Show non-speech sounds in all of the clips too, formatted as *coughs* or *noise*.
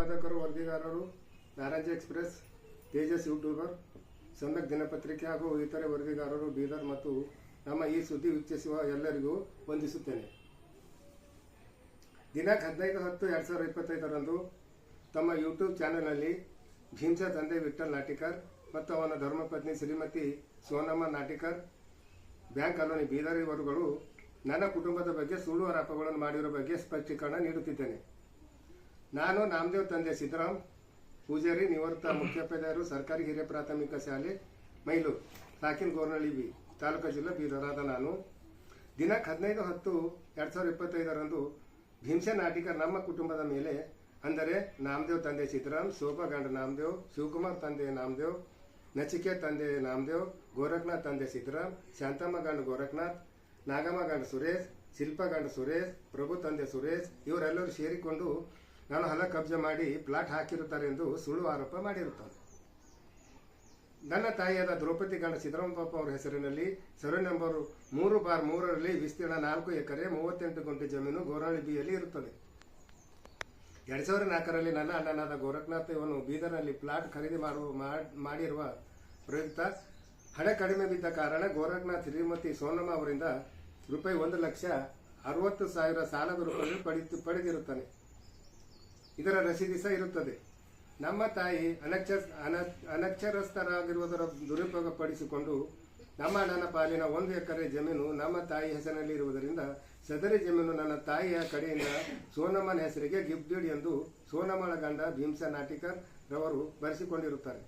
ಸಂಪಾದಕರು, ವರದಿಗಾರರು Naraj express, Tejas YouTuber ಸಂದಕ್ ದಿನಪತ್ರಿಕೆ ಹಾಗೂ ಇತರೆ ವರದಿಗಾರರು, ಬೀದರ್ ಮತ್ತು ನಮ್ಮ ಈ ಸುದ್ದಿ ವೀಕ್ಷಿಸುವ ಎಲ್ಲರಿಗೂ ವಂದಿಸುತ್ತೇನೆ. ದಿನಾಂಕ ಹದಿನೈದು ಹತ್ತು ಎರಡು ಸಾವಿರದ ಇಪ್ಪತ್ತೈದರಂದು ತಮ್ಮ ಯೂಟ್ಯೂಬ್ ಚಾನೆಲ್ನಲ್ಲಿ ಭೀಮ್ಸಾ ತಂದೆ ವಿಠಲ್ ನಾಟಿಕರ್ ಮತ್ತು ಅವನ ಧರ್ಮಪತ್ನಿ ಶ್ರೀಮತಿ ಸೋನಮ್ಮ ನಾಟಿಕರ್, ಬ್ಯಾಂಕ್ ಕಾಲೋನಿ ಬೀದರ್ ಇವರುಗಳು ನನ್ನ ಕುಟುಂಬದ ಬಗ್ಗೆ ಸುಳ್ಳು ಆರೋಪಗಳನ್ನು ಮಾಡಿರೋ ಬಗ್ಗೆ ಸ್ಪಷ್ಟೀಕರಣ ನೀಡುತ್ತಿದ್ದೇನೆ. ನಾನು ನಾಮದೇವ್ ತಂದೆ ಸಿದ್ದರಾಮ್, ಪೂಜಾರಿ ನಿವೃತ್ತ ಮುಖ್ಯೋಪಾಧ್ಯಾಯರು, ಸರ್ಕಾರಿ ಹಿರಿಯ ಪ್ರಾಥಮಿಕ ಶಾಲೆ ಮೈಲು ಸಾಕಿನ್ ಗೋರ್ನಳ್ಳಿ ಬಿ, ತಾಲೂಕು ಜಿಲ್ಲಾ ಬೀದರಾದ ನಾನು. ದಿನಾಂಕ ಹದಿನೈದು ಹತ್ತು ಎರಡು ಸಾವಿರದ ಇಪ್ಪತ್ತೈದರಂದು ಭೀಮಸೆ ನಾಟಿಕ ನಮ್ಮ ಕುಟುಂಬದ ಮೇಲೆ, ಅಂದರೆ ನಾಮದೇವ್ ತಂದೆ ಸಿದ್ದರಾಮ್, ಶೋಭಾ ಗಂಡ ನಾಮದೇವ್, ಶಿವಕುಮಾರ್ ತಂದೆ ನಾಮದೇವ್ ನಚಿಕೆ ತಂದೆ ನಾಮದೇವ್, ಗೋರಖ್ನಾಥ್ ತಂದೆ ಸಿದ್ದರಾಮ್, ಶಾಂತಮ್ಮ ಗಂಡ ಗೋರಖ್ನಾಥ್, ನಾಗಮ್ಮ ಗಂಡ ಸುರೇಶ್, ಶಿಲ್ಪ ಗಂಡ ಸುರೇಶ್, ಪ್ರಭು ತಂದೆ ಸುರೇಶ್, ಇವರೆಲ್ಲರೂ ಸೇರಿಕೊಂಡು ನಾನು ಹಣ ಕಬ್ಜೆ ಮಾಡಿ ಪ್ಲಾಟ್ ಹಾಕಿರುತ್ತಾರೆ ಎಂದು ಸುಳ್ಳು ಆರೋಪ ಮಾಡಿರುತ್ತಾರೆ ನನ್ನ ತಾಯಿಯಾದ ದ್ರೌಪದಿ ಗಂಡ ಸಿದ್ದರಾಮಪ್ಪ ಅವರ ಹೆಸರಿನಲ್ಲಿ ಸರ್ವೆ ನಂಬರ್ ಮೂರು ಬಾರ್ ಮೂರರಲ್ಲಿ ವಿಸ್ತೀರ್ಣ ನಾಲ್ಕು ಎಕರೆ ಮೂವತ್ತೆಂಟು ಗುಂಟೆ ಜಮೀನು ಗೋರಾಳಿ ಬಿಯಲ್ಲಿ ಇರುತ್ತದೆ. ಎರಡ್ ಸಾವಿರದ ನಾಲ್ಕರಲ್ಲಿ ನನ್ನ ಅಣ್ಣನಾದ ಗೋರಖ್ನಾಥ್ ಇವನು ಬೀದರ್ನಲ್ಲಿ ಪ್ಲಾಟ್ ಖರೀದಿ ಮಾಡುವ ಮಾಡ್- ಮಾಡಿರುವ ಪ್ರಯುಕ್ತ ಹಣ ಕಡಿಮೆ ಬಿದ್ದ ಕಾರಣ ಗೋರಖ್ನಾಥ್ ಶ್ರೀಮತಿ ಸೋನಮ್ಮ ಅವರಿಂದ ರೂಪಾಯಿ ಒಂದು ಲಕ್ಷ ಅರವತ್ತು ಸಾವಿರ ಸಾಲದ ರೂಪದಲ್ಲಿ ಪಡೆದು ಪಡೆದಿರುತ್ತಾನೆ. ಇದರ ರಸೀದಿ ಸಹ ಇರುತ್ತದೆ. ನಮ್ಮ ತಾಯಿ ಅನಕ್ಷ ಅನ- ಅನಕ್ಷರಸ್ಥರಾಗಿರುವುದರ ದುರುಪಯೋಗಪಡಿಸಿಕೊಂಡು ನಮ್ಮ ಅಣ್ಣನ ಪಾಲಿನ ಒಂದು ಎಕರೆ ಜಮೀನು ನಮ್ಮ ತಾಯಿ ಹೆಸರಿನಲ್ಲಿ ಇರುವುದರಿಂದ ಸದರಿ ಜಮೀನು ನನ್ನ ತಾಯಿಯ ಕಡೆಯಿಂದ ಸೋನಮ್ಮನ ಹೆಸರಿಗೆ ಗಿಫ್ಟ್ ಡೀಡ್ ಎಂದು ಸೋನಮ್ಮನ ಗಂಡ ಭೀಮ್ಸ ನಾಟಿಕರ್ ರವರು ಬರೆಸಿಕೊಂಡಿರುತ್ತಾರೆ.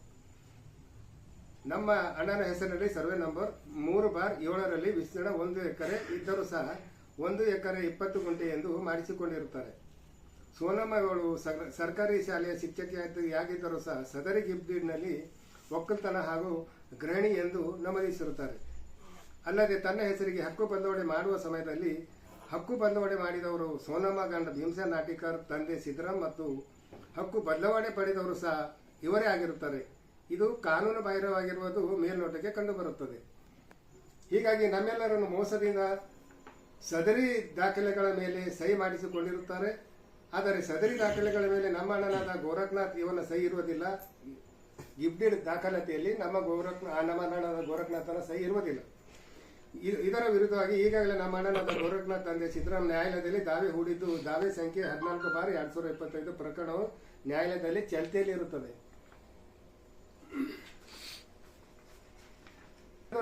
ನಮ್ಮ ಅಣ್ಣನ ಹೆಸರಿನಲ್ಲಿ ಸರ್ವೆ ನಂಬರ್ ಮೂರು ಬಾರ್ ಏಳರಲ್ಲಿ ವಿಸ್ತೀರ್ಣ ಒಂದು ಎಕರೆ ಇದ್ದರೂ ಸಹ ಒಂದು ಎಕರೆ ಇಪ್ಪತ್ತು ಗುಂಟೆ ಎಂದು ಮಾಡಿಸಿಕೊಂಡಿರುತ್ತಾರೆ. ಸೋನಮ್ಮ ಅವಳು ಸರ್- ಸರ್ಕಾರಿ ಶಾಲೆಯ ಶಿಕ್ಷಕಿಯಾಗಿದ್ದರೂ ಸಹ ಸದರಿ ಗಿಬ್ಬಿಡ್ನಲ್ಲಿ ಒಕ್ಕಲ್ತನ ಹಾಗೂ ಗೃಹಿಣಿ ಎಂದು ನಮೂದಿಸಿರುತ್ತಾರೆ ಅಲ್ಲದೆ ತನ್ನ ಹೆಸರಿಗೆ ಹಕ್ಕು ಬದಲಾವಣೆ ಮಾಡುವ ಸಮಯದಲ್ಲಿ ಹಕ್ಕು ಬದಲಾವಣೆ ಮಾಡಿದವರು ಸೋನಮ್ಮ ಗಂಡ ಭೀಮಸೇನ ನಾಟಿಕರ್, ತಂದೆ ಸಿದ್ದರಾಮ್ ಮತ್ತು ಹಕ್ಕು ಬದಲಾವಣೆ ಪಡೆದವರು ಸಹ ಇವರೇ ಆಗಿರುತ್ತಾರೆ. ಇದು ಕಾನೂನು ಬಾಹಿರವಾಗಿರುವುದು ಮೇಲ್ನೋಟಕ್ಕೆ ಕಂಡುಬರುತ್ತದೆ. ಹೀಗಾಗಿ ನಮ್ಮೆಲ್ಲರನ್ನು ಮೋಸದಿಂದ ಸದರಿ ದಾಖಲೆಗಳ ಮೇಲೆ ಸಹಿ ಮಾಡಿಸಿಕೊಂಡಿರುತ್ತಾರೆ. ಆದರೆ ಸದರಿ ದಾಖಲೆಗಳ ಮೇಲೆ ನಮ್ಮ ಅಣ್ಣನಾದ ಗೋರಖ್ನಾಥ್ ಇವನ ಸಹಿ ಇರುವುದಿಲ್ಲ. ಗಿಫ್ಟೆಡ್ ದಾಖಲಾತಿಯಲ್ಲಿ ನಮ್ಮ ಗೋರಖ್ ನಮ್ಮ ಅಣ್ಣನಾದ ಗೋರಖ್ನಾಥನ ಸಹಿ ಇರುವುದಿಲ್ಲ. ಇದರ ವಿರುದ್ಧವಾಗಿ ಈಗಾಗಲೇ ನಮ್ಮ ಅಣ್ಣನಾದ ಗೋರಖ್ನಾಥ್ ತಂದೆ ಸಿದ್ದರಾಮ್ ನ್ಯಾಯಾಲಯದಲ್ಲಿ ದಾವೆ ಹೂಡಿದ್ದು, ದಾವೆ ಸಂಖ್ಯೆ ಹದಿನಾಲ್ಕು ಬಾರಿ ಎರಡು ಸಾವಿರದ ಇಪ್ಪತ್ತೈದು ಪ್ರಕರಣವು ನ್ಯಾಯಾಲಯದಲ್ಲಿ ಚಲ್ತಿಯಲ್ಲಿ ಇರುತ್ತದೆ.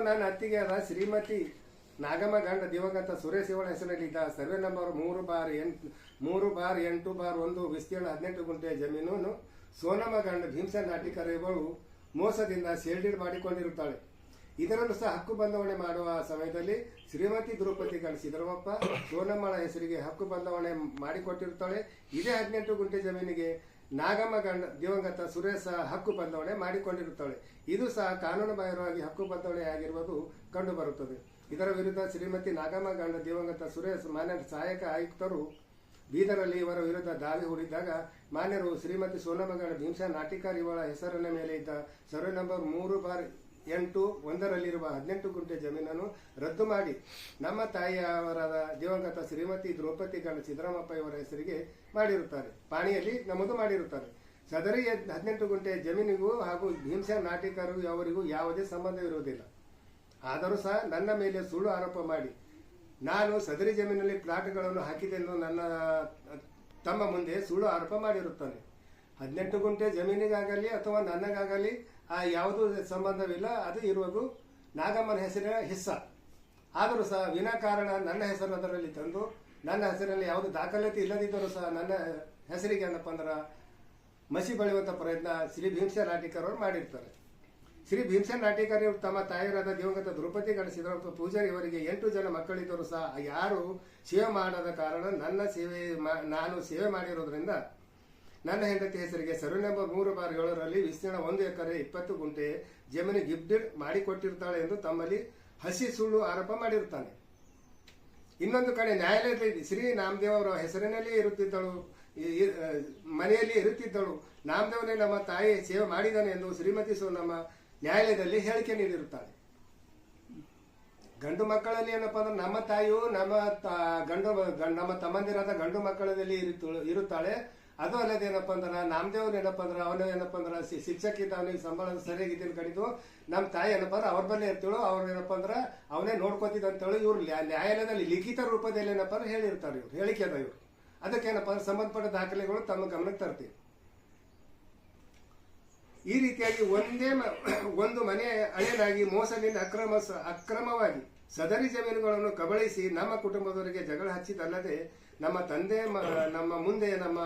ನನ್ನ ಅತ್ತಿಗೆಯಾದ ಶ್ರೀಮತಿ ನಾಗಮ್ಮ ಗಂಡ ದಿವಂಗತ ಸುರೇಶ್ ಇವಳ ಹೆಸರಿನಲ್ಲಿದ್ದ ಸರ್ವೆ ನಂಬರ್ ಮೂರು ಬಾರಿ ಎಂಟು ಮೂರು ಬಾರ್ ಎಂಟು ಬಾರ್ ಒಂದು ವಿಸ್ತೀರ್ಣ ಹದಿನೆಂಟು ಗುಂಟೆ ಜಮೀನನ್ನು ಸೋನಮ್ಮ ಗಂಡ ಭೀಮಸ ನಾಟಿಕರ್ ಇವಳು ಮೋಸದಿಂದ ಸೇಲ್ಡೀಡ್ ಮಾಡಿಕೊಂಡಿರುತ್ತಾಳೆ. ಇದರಲ್ಲೂ ಸಹ ಹಕ್ಕು ಬದಲಾವಣೆ ಮಾಡುವ ಸಮಯದಲ್ಲಿ ಶ್ರೀಮತಿ ದ್ರೌಪದಿ ಗಂಡ ಸಿದ್ದರಾಮಪ್ಪ ಸೋನಮ್ಮನ ಹೆಸರಿಗೆ ಹಕ್ಕು ಬದಲಾವಣೆ ಮಾಡಿಕೊಟ್ಟಿರುತ್ತಾಳೆ. ಇದೇ ಹದಿನೆಂಟು ಗುಂಟೆ ಜಮೀನಿಗೆ ನಾಗಮ್ಮ ಗಂಡ ದಿವಂಗತ ಸುರೇಶ ಹಕ್ಕು ಬದಲಾವಣೆ ಮಾಡಿಕೊಂಡಿರುತ್ತಾಳೆ. ಇದು ಸಹ ಕಾನೂನುಬಾಹಿರವಾಗಿ ಹಕ್ಕು ಬದಲಾವಣೆ ಆಗಿರುವುದು ಕಂಡುಬರುತ್ತದೆ. ಇದರ ವಿರುದ್ಧ ಶ್ರೀಮತಿ ನಾಗಮ್ಮ ಗಂಡ ದಿವಂಗತ ಸುರೇಶ್ ಮಾನ್ಯ ಸಹಾಯಕ ಆಯುಕ್ತರು ಬೀದರಲ್ಲಿ ಇವರ ವಿರುದ್ಧ ದಾಳಿ ಹೂಡಿದ್ದಾಗ ಮಾನ್ಯರು ಶ್ರೀಮತಿ ಸೋನಮ್ಮ ಗಂಡ ಭೀಮಸಾ ನಾಟಿಕಾರ್ ಇವಳ ಹೆಸರಿನ ಮೇಲೆ ಇದ್ದ ಸರ್ವೆ ನಂಬರ್ ಮೂರು ಬಾರ್ ಎಂಟು ಒಂದರಲ್ಲಿರುವ ಹದಿನೆಂಟು ಗುಂಟೆ ಜಮೀನನ್ನು ರದ್ದು ಮಾಡಿ. ನಮ್ಮ ತಾಯಿಯವರಾದ ದಿವಂಗತ ಶ್ರೀಮತಿ ದ್ರೌಪದಿ ಗಂಡ ಸಿದ್ದರಾಮಪ್ಪ ಇವರ ಹೆಸರಿಗೆ ಮಾಡಿರುತ್ತಾರೆ. ಪಾಣಿಯಲ್ಲಿ ನಮೂದು ಮಾಡಿರುತ್ತಾರೆ. ಸದರಿ ಹದಿನೆಂಟು ಗುಂಟೆ ಜಮೀನಿಗೂ ಹಾಗೂ ಭೀಮಸಾ ನಾಟಿಕರು ಅವರಿಗೂ ಯಾವುದೇ ಸಂಬಂಧವಿರುವುದಿಲ್ಲ. ಆದರೂ ಸಹ ನನ್ನ ಮೇಲೆ ಸುಳ್ಳು ಆರೋಪ ಮಾಡಿ ನಾನು ಸದರಿ ಜಮೀನಲ್ಲಿ ಪ್ಲಾಟ್ಗಳನ್ನು ಹಾಕಿದೆಂದು ನನ್ನ ತಮ್ಮ ಮುಂದೆ ಸುಳ್ಳು ಆರೋಪ ಮಾಡಿರುತ್ತಾನೆ. ಹದಿನೆಂಟು ಗುಂಟೆ ಜಮೀನಿಗಾಗಲಿ ಅಥವಾ ನನಗಾಗಲಿ ಆ ಯಾವುದೂ ಸಂಬಂಧವಿಲ್ಲ, ಅದು ಇರುವುದು ನಾಗಮ್ಮನ ಹೆಸರಿನ ಹಿಸ್ಸ. ಆದರೂ ಸಹ ವಿನಾಕಾರಣ ನನ್ನ ಹೆಸರು ಅದರಲ್ಲಿ ತಂದು, ನನ್ನ ಹೆಸರಲ್ಲಿ ಯಾವುದು ದಾಖಲಾತಿ ಇಲ್ಲದಿದ್ದರೂ ಸಹ ನನ್ನ ಹೆಸರಿಗೆ ಏನಪ್ಪ ಅಂದ್ರೆ ಮಸಿ ಬಳಿಯುವಂಥ ಪ್ರಯತ್ನ ಶ್ರೀ ಭೀಮಸೇನ್ ಅವರು ಮಾಡಿರ್ತಾರೆ. ಶ್ರೀ ಭೀಮಸೇನ್ ನಾಟಿಕರ್ ತಮ್ಮ ತಾಯಿಯರಾದ ದಿವಂಗತ ದ್ರೌಪದಿ ಗಣ ಮತ್ತು ಪೂಜಾರಿ ಅವರಿಗೆ ಎಂಟು ಜನ ಮಕ್ಕಳಿದ್ದರೂ ಸಹ. ಯಾರು ಸೇವೆ ಮಾಡದ ಕಾರಣ ನನ್ನ ಸೇವೆ ನಾನು ಸೇವೆ ಮಾಡಿರೋದ್ರಿಂದ ನನ್ನ ಹೆಂಡತಿ ಹೆಸರಿಗೆ ಸರ್ವೆ ನಂಬರ್ ಮೂರು ಬಾರ್ ಏಳರಲ್ಲಿ ವಿಸ್ತೀರ್ಣ ಒಂದು ಎಕರೆ ಇಪ್ಪತ್ತು ಗುಂಟೆ ಜಮೀನು ಗಿಫ್ಟೆಡ್ ಮಾಡಿಕೊಟ್ಟಿರ್ತಾಳೆ ಎಂದು ತಮ್ಮಲ್ಲಿ ಹಸಿ ಸುಳ್ಳು ಆರೋಪ ಮಾಡಿರುತ್ತಾನೆ. ಇನ್ನೊಂದು ಕಡೆ ನ್ಯಾಯಾಲಯದಲ್ಲಿ ಶ್ರೀ ನಾಮದೇವ್ ಅವರ ಹೆಸರಿನಲ್ಲಿ ಇರುತ್ತಿದ್ದಳು. ಮನೆಯಲ್ಲಿ ಇರುತ್ತಿದ್ದಳು. ನಾಮದೇವನೇ ನಮ್ಮ ತಾಯಿ ಸೇವೆ ಮಾಡಿದ್ದಾನೆ ಎಂದು ಶ್ರೀಮತಿ ಸೋನಮ್ಮ ನ್ಯಾಯಾಲಯದಲ್ಲಿ ಹೇಳಿಕೆ ನೀಡಿರುತ್ತಾಳೆ ಗಂಡು ಮಕ್ಕಳಲ್ಲಿ ಏನಪ್ಪ ಅಂದ್ರೆ ನಮ್ಮ ತಾಯಿಯು ನಮ್ಮ ಗಂಡು, ನಮ್ಮ ತಮ್ಮಂದಿರಾದ ಗಂಡು ಮಕ್ಕಳಲ್ಲಿ ಇರುತ್ತ- ಇರುತ್ತಾಳೆ. ಅದು ಅಲ್ಲದೆ ಏನಪ್ಪ ಅಂದ್ರೆ ನಾಮದೇವ್ನ ಏನಪ್ಪ ಅಂದ್ರೆ ಅವನು ಏನಪ್ಪ ಅಂದ್ರೆ ಶಿಕ್ಷಕಿ ಶಿಕ್ಷಕ ಇದ್ದ ಅವನಿಗೆ ಸಂಬಳ ಸರಿಯಾಗಿದ್ದೀನಿ ಕಡಿದು ನಮ್ಮ ತಾಯಿ ಏನಪ್ಪ ಅಂದ್ರೆ ಅವ್ರ ಬಲ್ಲೇ ಇರ್ತೇಳು. ಅವ್ರು ಏನಪ್ಪ ಅಂದ್ರೆ ಅವನೇ ನೋಡ್ಕೋತಿದ್ದ ಅಂತೇಳಿ ಇವ್ರು ನ್ಯಾ- ನ್ಯಾಯಾಲಯದಲ್ಲಿ ಲಿಖಿತ ರೂಪದಲ್ಲಿ ಏನಪ್ಪ ಅಂದ್ರೆ ಹೇಳಿರ್ತಾರೆ ಇವ್ರು. ಹೇಳಿಕೆ ಅದ ಇವ್ರು. ಅದಕ್ಕೆ ಏನಪ್ಪ ಅಂದ್ರೆ ಸಂಬಂಧಪಟ್ಟ ದಾಖಲೆಗಳು ತಮ್ಮ ಗಮನಕ್ಕೆ ತರ್ತೀವಿ. ಈ ರೀತಿಯಾಗಿ ಒಂದೇ *coughs* ಒಂದು ಮನೆ ಅಳೆನಾಗಿ ಮೋಸದಿಂದ ಅಕ್ರಮ ಅಕ್ರಮವಾಗಿ ಸದರಿ ಜಮೀನುಗಳನ್ನು ಕಬಳಿಸಿ ನಮ್ಮ ಕುಟುಂಬದವರಿಗೆ ಜಗಳ ಹಚ್ಚಿದಲ್ಲದೆ ನಮ್ಮ ತಂದೆ ನಮ್ಮ ಮುಂದೆ ನಮ್ಮ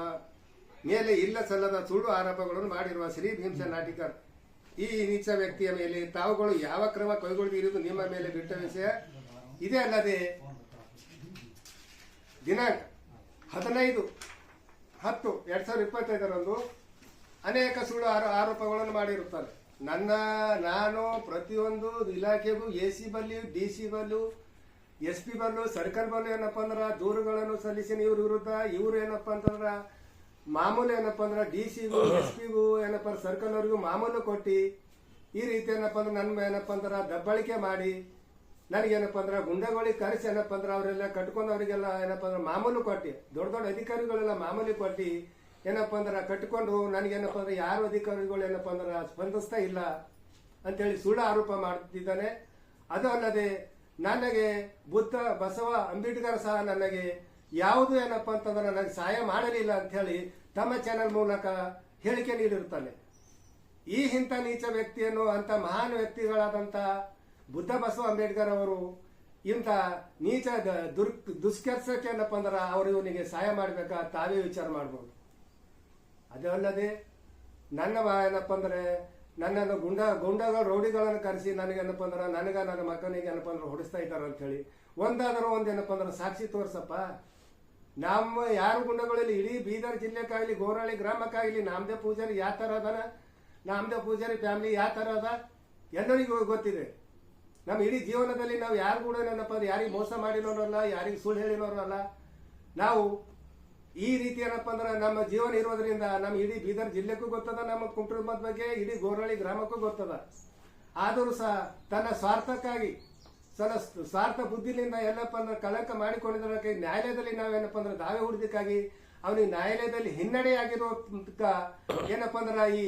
ಮೇಲೆ ಇಲ್ಲ ಸಲ್ಲದ ಸುಳ್ಳು ಆರೋಪಗಳನ್ನು ಮಾಡಿರುವ ಶ್ರೀ ಭೀಮ್ಸ ನಾಟಿಕರ್. ಈ ನೀಚ ವ್ಯಕ್ತಿಯ ಮೇಲೆ ತಾವುಗಳು ಯಾವ ಕ್ರಮ ಕೈಗೊಳ್ದಿರುವುದು ನಿಮ್ಮ ಮೇಲೆ ಬಿಟ್ಟ ವಿಷಯ? ಇದೇ ಅಲ್ಲದೆ ದಿನಾಂಕ ಹದಿನೈದು ಹತ್ತು ಎರಡ್ ಸಾವಿರದ ಇಪ್ಪತ್ತೈದರಂದು ಅನೇಕ ಸುಳ್ಳು ಆರೋ ಆರೋಪಗಳನ್ನು ಮಾಡಿರುತ್ತಾರೆ. ನನ್ನ, ನಾನು ಪ್ರತಿಯೊಂದು ಇಲಾಖೆಗೂ ಎ ಸಿ ಬಲ್ಲಿ, ಡಿ ಸಿ ಬಲ್ಲು, ಎಸ್ ಪಿ ಬಲ್ಲು, ಸರ್ಕಲ್ ಬಲ್ಲು ಏನಪ್ಪ ಅಂದ್ರೆ, ದೂರುಗಳನ್ನು ಸಲ್ಲಿಸಿನ ಇವ್ರ ವಿರುದ್ಧ, ಇವ್ರು ಏನಪ್ಪ ಅಂತಂದ್ರ, ಮಾಮೂಲು ಏನಪ್ಪ ಅಂದ್ರೆ, ಡಿ ಸಿಗೂ ಎಸ್ ಪಿಗೂ ಏನಪ್ಪ ಸರ್ಕಲ್ ಅವ್ರಿಗೂ ಮಾಮೂಲು ಕೊಟ್ಟು, ಈ ರೀತಿ ಏನಪ್ಪ ಅಂದ್ರೆ, ನನ್ನ ಏನಪ್ಪ ಅಂದ್ರೆ ದಬ್ಬಳಿಕೆ ಮಾಡಿ ನನಗೇನಪ್ಪ ಅಂದ್ರೆ ಗುಂಡಗಳಿಗೆ ಕರೆಸಿ ಏನಪ್ಪ ಅಂದ್ರೆ, ಅವರೆಲ್ಲ ಕಟ್ಕೊಂಡು ಅವರಿಗೆಲ್ಲ ಏನಪ್ಪ ಅಂದ್ರೆ ಮಾಮೂಲು ಕೊಟ್ಟು, ದೊಡ್ಡ ದೊಡ್ಡ ಅಧಿಕಾರಿಗಳೆಲ್ಲ ಮಾಮೂಲಿ ಕೊಟ್ಟು ಏನಪ್ಪ ಅಂದ್ರೆ ಕಟ್ಕೊಂಡು ನನಗೇನಪ್ಪ ಅಂದ್ರೆ ಯಾರು ಅಧಿಕಾರಿಗಳು ಏನಪ್ಪ ಅಂದ್ರೆ ಸ್ಪಂದಿಸ್ತಾ ಇಲ್ಲ ಅಂತೇಳಿ ಸುಳ್ಳು ಆರೋಪ ಮಾಡ್ತಿದ್ದಾನೆ. ಅದು ಅಲ್ಲದೆ ನನಗೆ ಬುದ್ಧ, ಬಸವ, ಅಂಬೇಡ್ಕರ್ ಸಹ ನನಗೆ ಯಾವುದು ಏನಪ್ಪ ಅಂತಂದ್ರೆ ನನಗೆ ಸಹಾಯ ಮಾಡಲಿಲ್ಲ ಅಂತ ಹೇಳಿ ತಮ್ಮ ಚಾನೆಲ್ ಮೂಲಕ ಹೇಳಿಕೆ ನೀಡಿರುತ್ತಾನೆ. ಈ ಇಂಥ ನೀಚ ವ್ಯಕ್ತಿಯನ್ನು ಅಂತ ಮಹಾನ್ ವ್ಯಕ್ತಿಗಳಾದಂತ ಬುದ್ಧ, ಬಸವ, ಅಂಬೇಡ್ಕರ್ ಅವರು ಇಂಥ ನೀಚ ದುರ್ ದುಷ್ಕರ್ಸಕ್ಕೆ ಏನಪ್ಪ ಅಂದ್ರೆ ಅವರು ಇವನಿಗೆ ಸಹಾಯ ಮಾಡಬೇಕಾ ತಾವೇ ವಿಚಾರ ಮಾಡ್ಬೋದು. ಅದು ಅಲ್ಲದೆ ನನ್ನ ಏನಪ್ಪ ಅಂದ್ರೆ ನನ್ನನ್ನು ಗುಂಡ ಗುಂಡಗಳು ರೌಡಿಗಳನ್ನು ಕರೆಸಿ ನನಗೇನಪ್ಪ ಅಂದ್ರೆ ನನಗ ನನ್ನ ಮಕ್ಕನಿಗೆ ಏನಪ್ಪ ಅಂದ್ರೆ ಹೊಡಿಸ್ತಾ ಇದ್ದಾರೆ ಅಂತ ಹೇಳಿ. ಒಂದಾದರೂ ಒಂದೇನಪ್ಪ ಅಂದ್ರೆ ಸಾಕ್ಷಿ ತೋರ್ಸಪ್ಪ. ನಮ್ಮ ಯಾರು ಗುಂಡಗಳಲ್ಲಿ ಇಡೀ ಬೀದರ್ ಜಿಲ್ಲೆಕ್ಕಾಗಲಿ ಗೋರಾಳಿ ಗ್ರಾಮಕ್ಕಾಗಲಿ ನಾಮದೇ ಪೂಜಾರಿ ಯಾವ ಥರ ಅದಾನ? ನಾಮದೇ ಪೂಜಾರಿ ಫ್ಯಾಮಿಲಿ ಯಾವ ಥರ ಅದ? ಎಲ್ಲರಿಗೂ ಗೊತ್ತಿದೆ. ನಮ್ಮ ಇಡೀ ಜೀವನದಲ್ಲಿ ನಾವು ಯಾರು ಕೂಡ ಏನಪ್ಪ ಅಂದ್ರೆ ಯಾರಿಗೆ ಮೋಸ ಮಾಡಿರೋರಲ್ಲ ಯಾರಿಗೆ ಸುಳ್ಳು ಹೇಳಿರೋರಲ್ಲ ನಾವು ಈ ರೀತಿ ಏನಪ್ಪ ಅಂದ್ರೆ ನಮ್ಮ ಜೀವನ ಇರೋದ್ರಿಂದ ನಮ್ಮ ಇಡೀ ಬೀದರ್ ಜಿಲ್ಲೆಗೂ ಗೊತ್ತದ, ನಮ್ಮ ಕುಟುಂಬದ ಬಗ್ಗೆ, ಇಡೀ ಗೋರಳ್ಳಿ ಗ್ರಾಮಕ್ಕೂ ಗೊತ್ತದ. ಆದರೂ ಸಹ ತನ್ನ ಸ್ವಾರ್ಥಕ್ಕಾಗಿ, ತನ್ನ ಸ್ವಾರ್ಥ ಬುದ್ಧಿಲಿಂದ ಏನಪ್ಪ ಅಂದ್ರೆ ಕಳಂಕ ಮಾಡಿಕೊಂಡಿದ್ದಕ್ಕೆ ನ್ಯಾಯಾಲಯದಲ್ಲಿ ನಾವೇನಪ್ಪ ಅಂದ್ರೆ ದಾವೆ ಹುಡುದಕ್ಕಾಗಿ ಅವನಿಗೆ ನ್ಯಾಯಾಲಯದಲ್ಲಿ ಹಿನ್ನಡೆಯಾಗಿರೋ ಏನಪ್ಪ ಅಂದ್ರೆ ಈ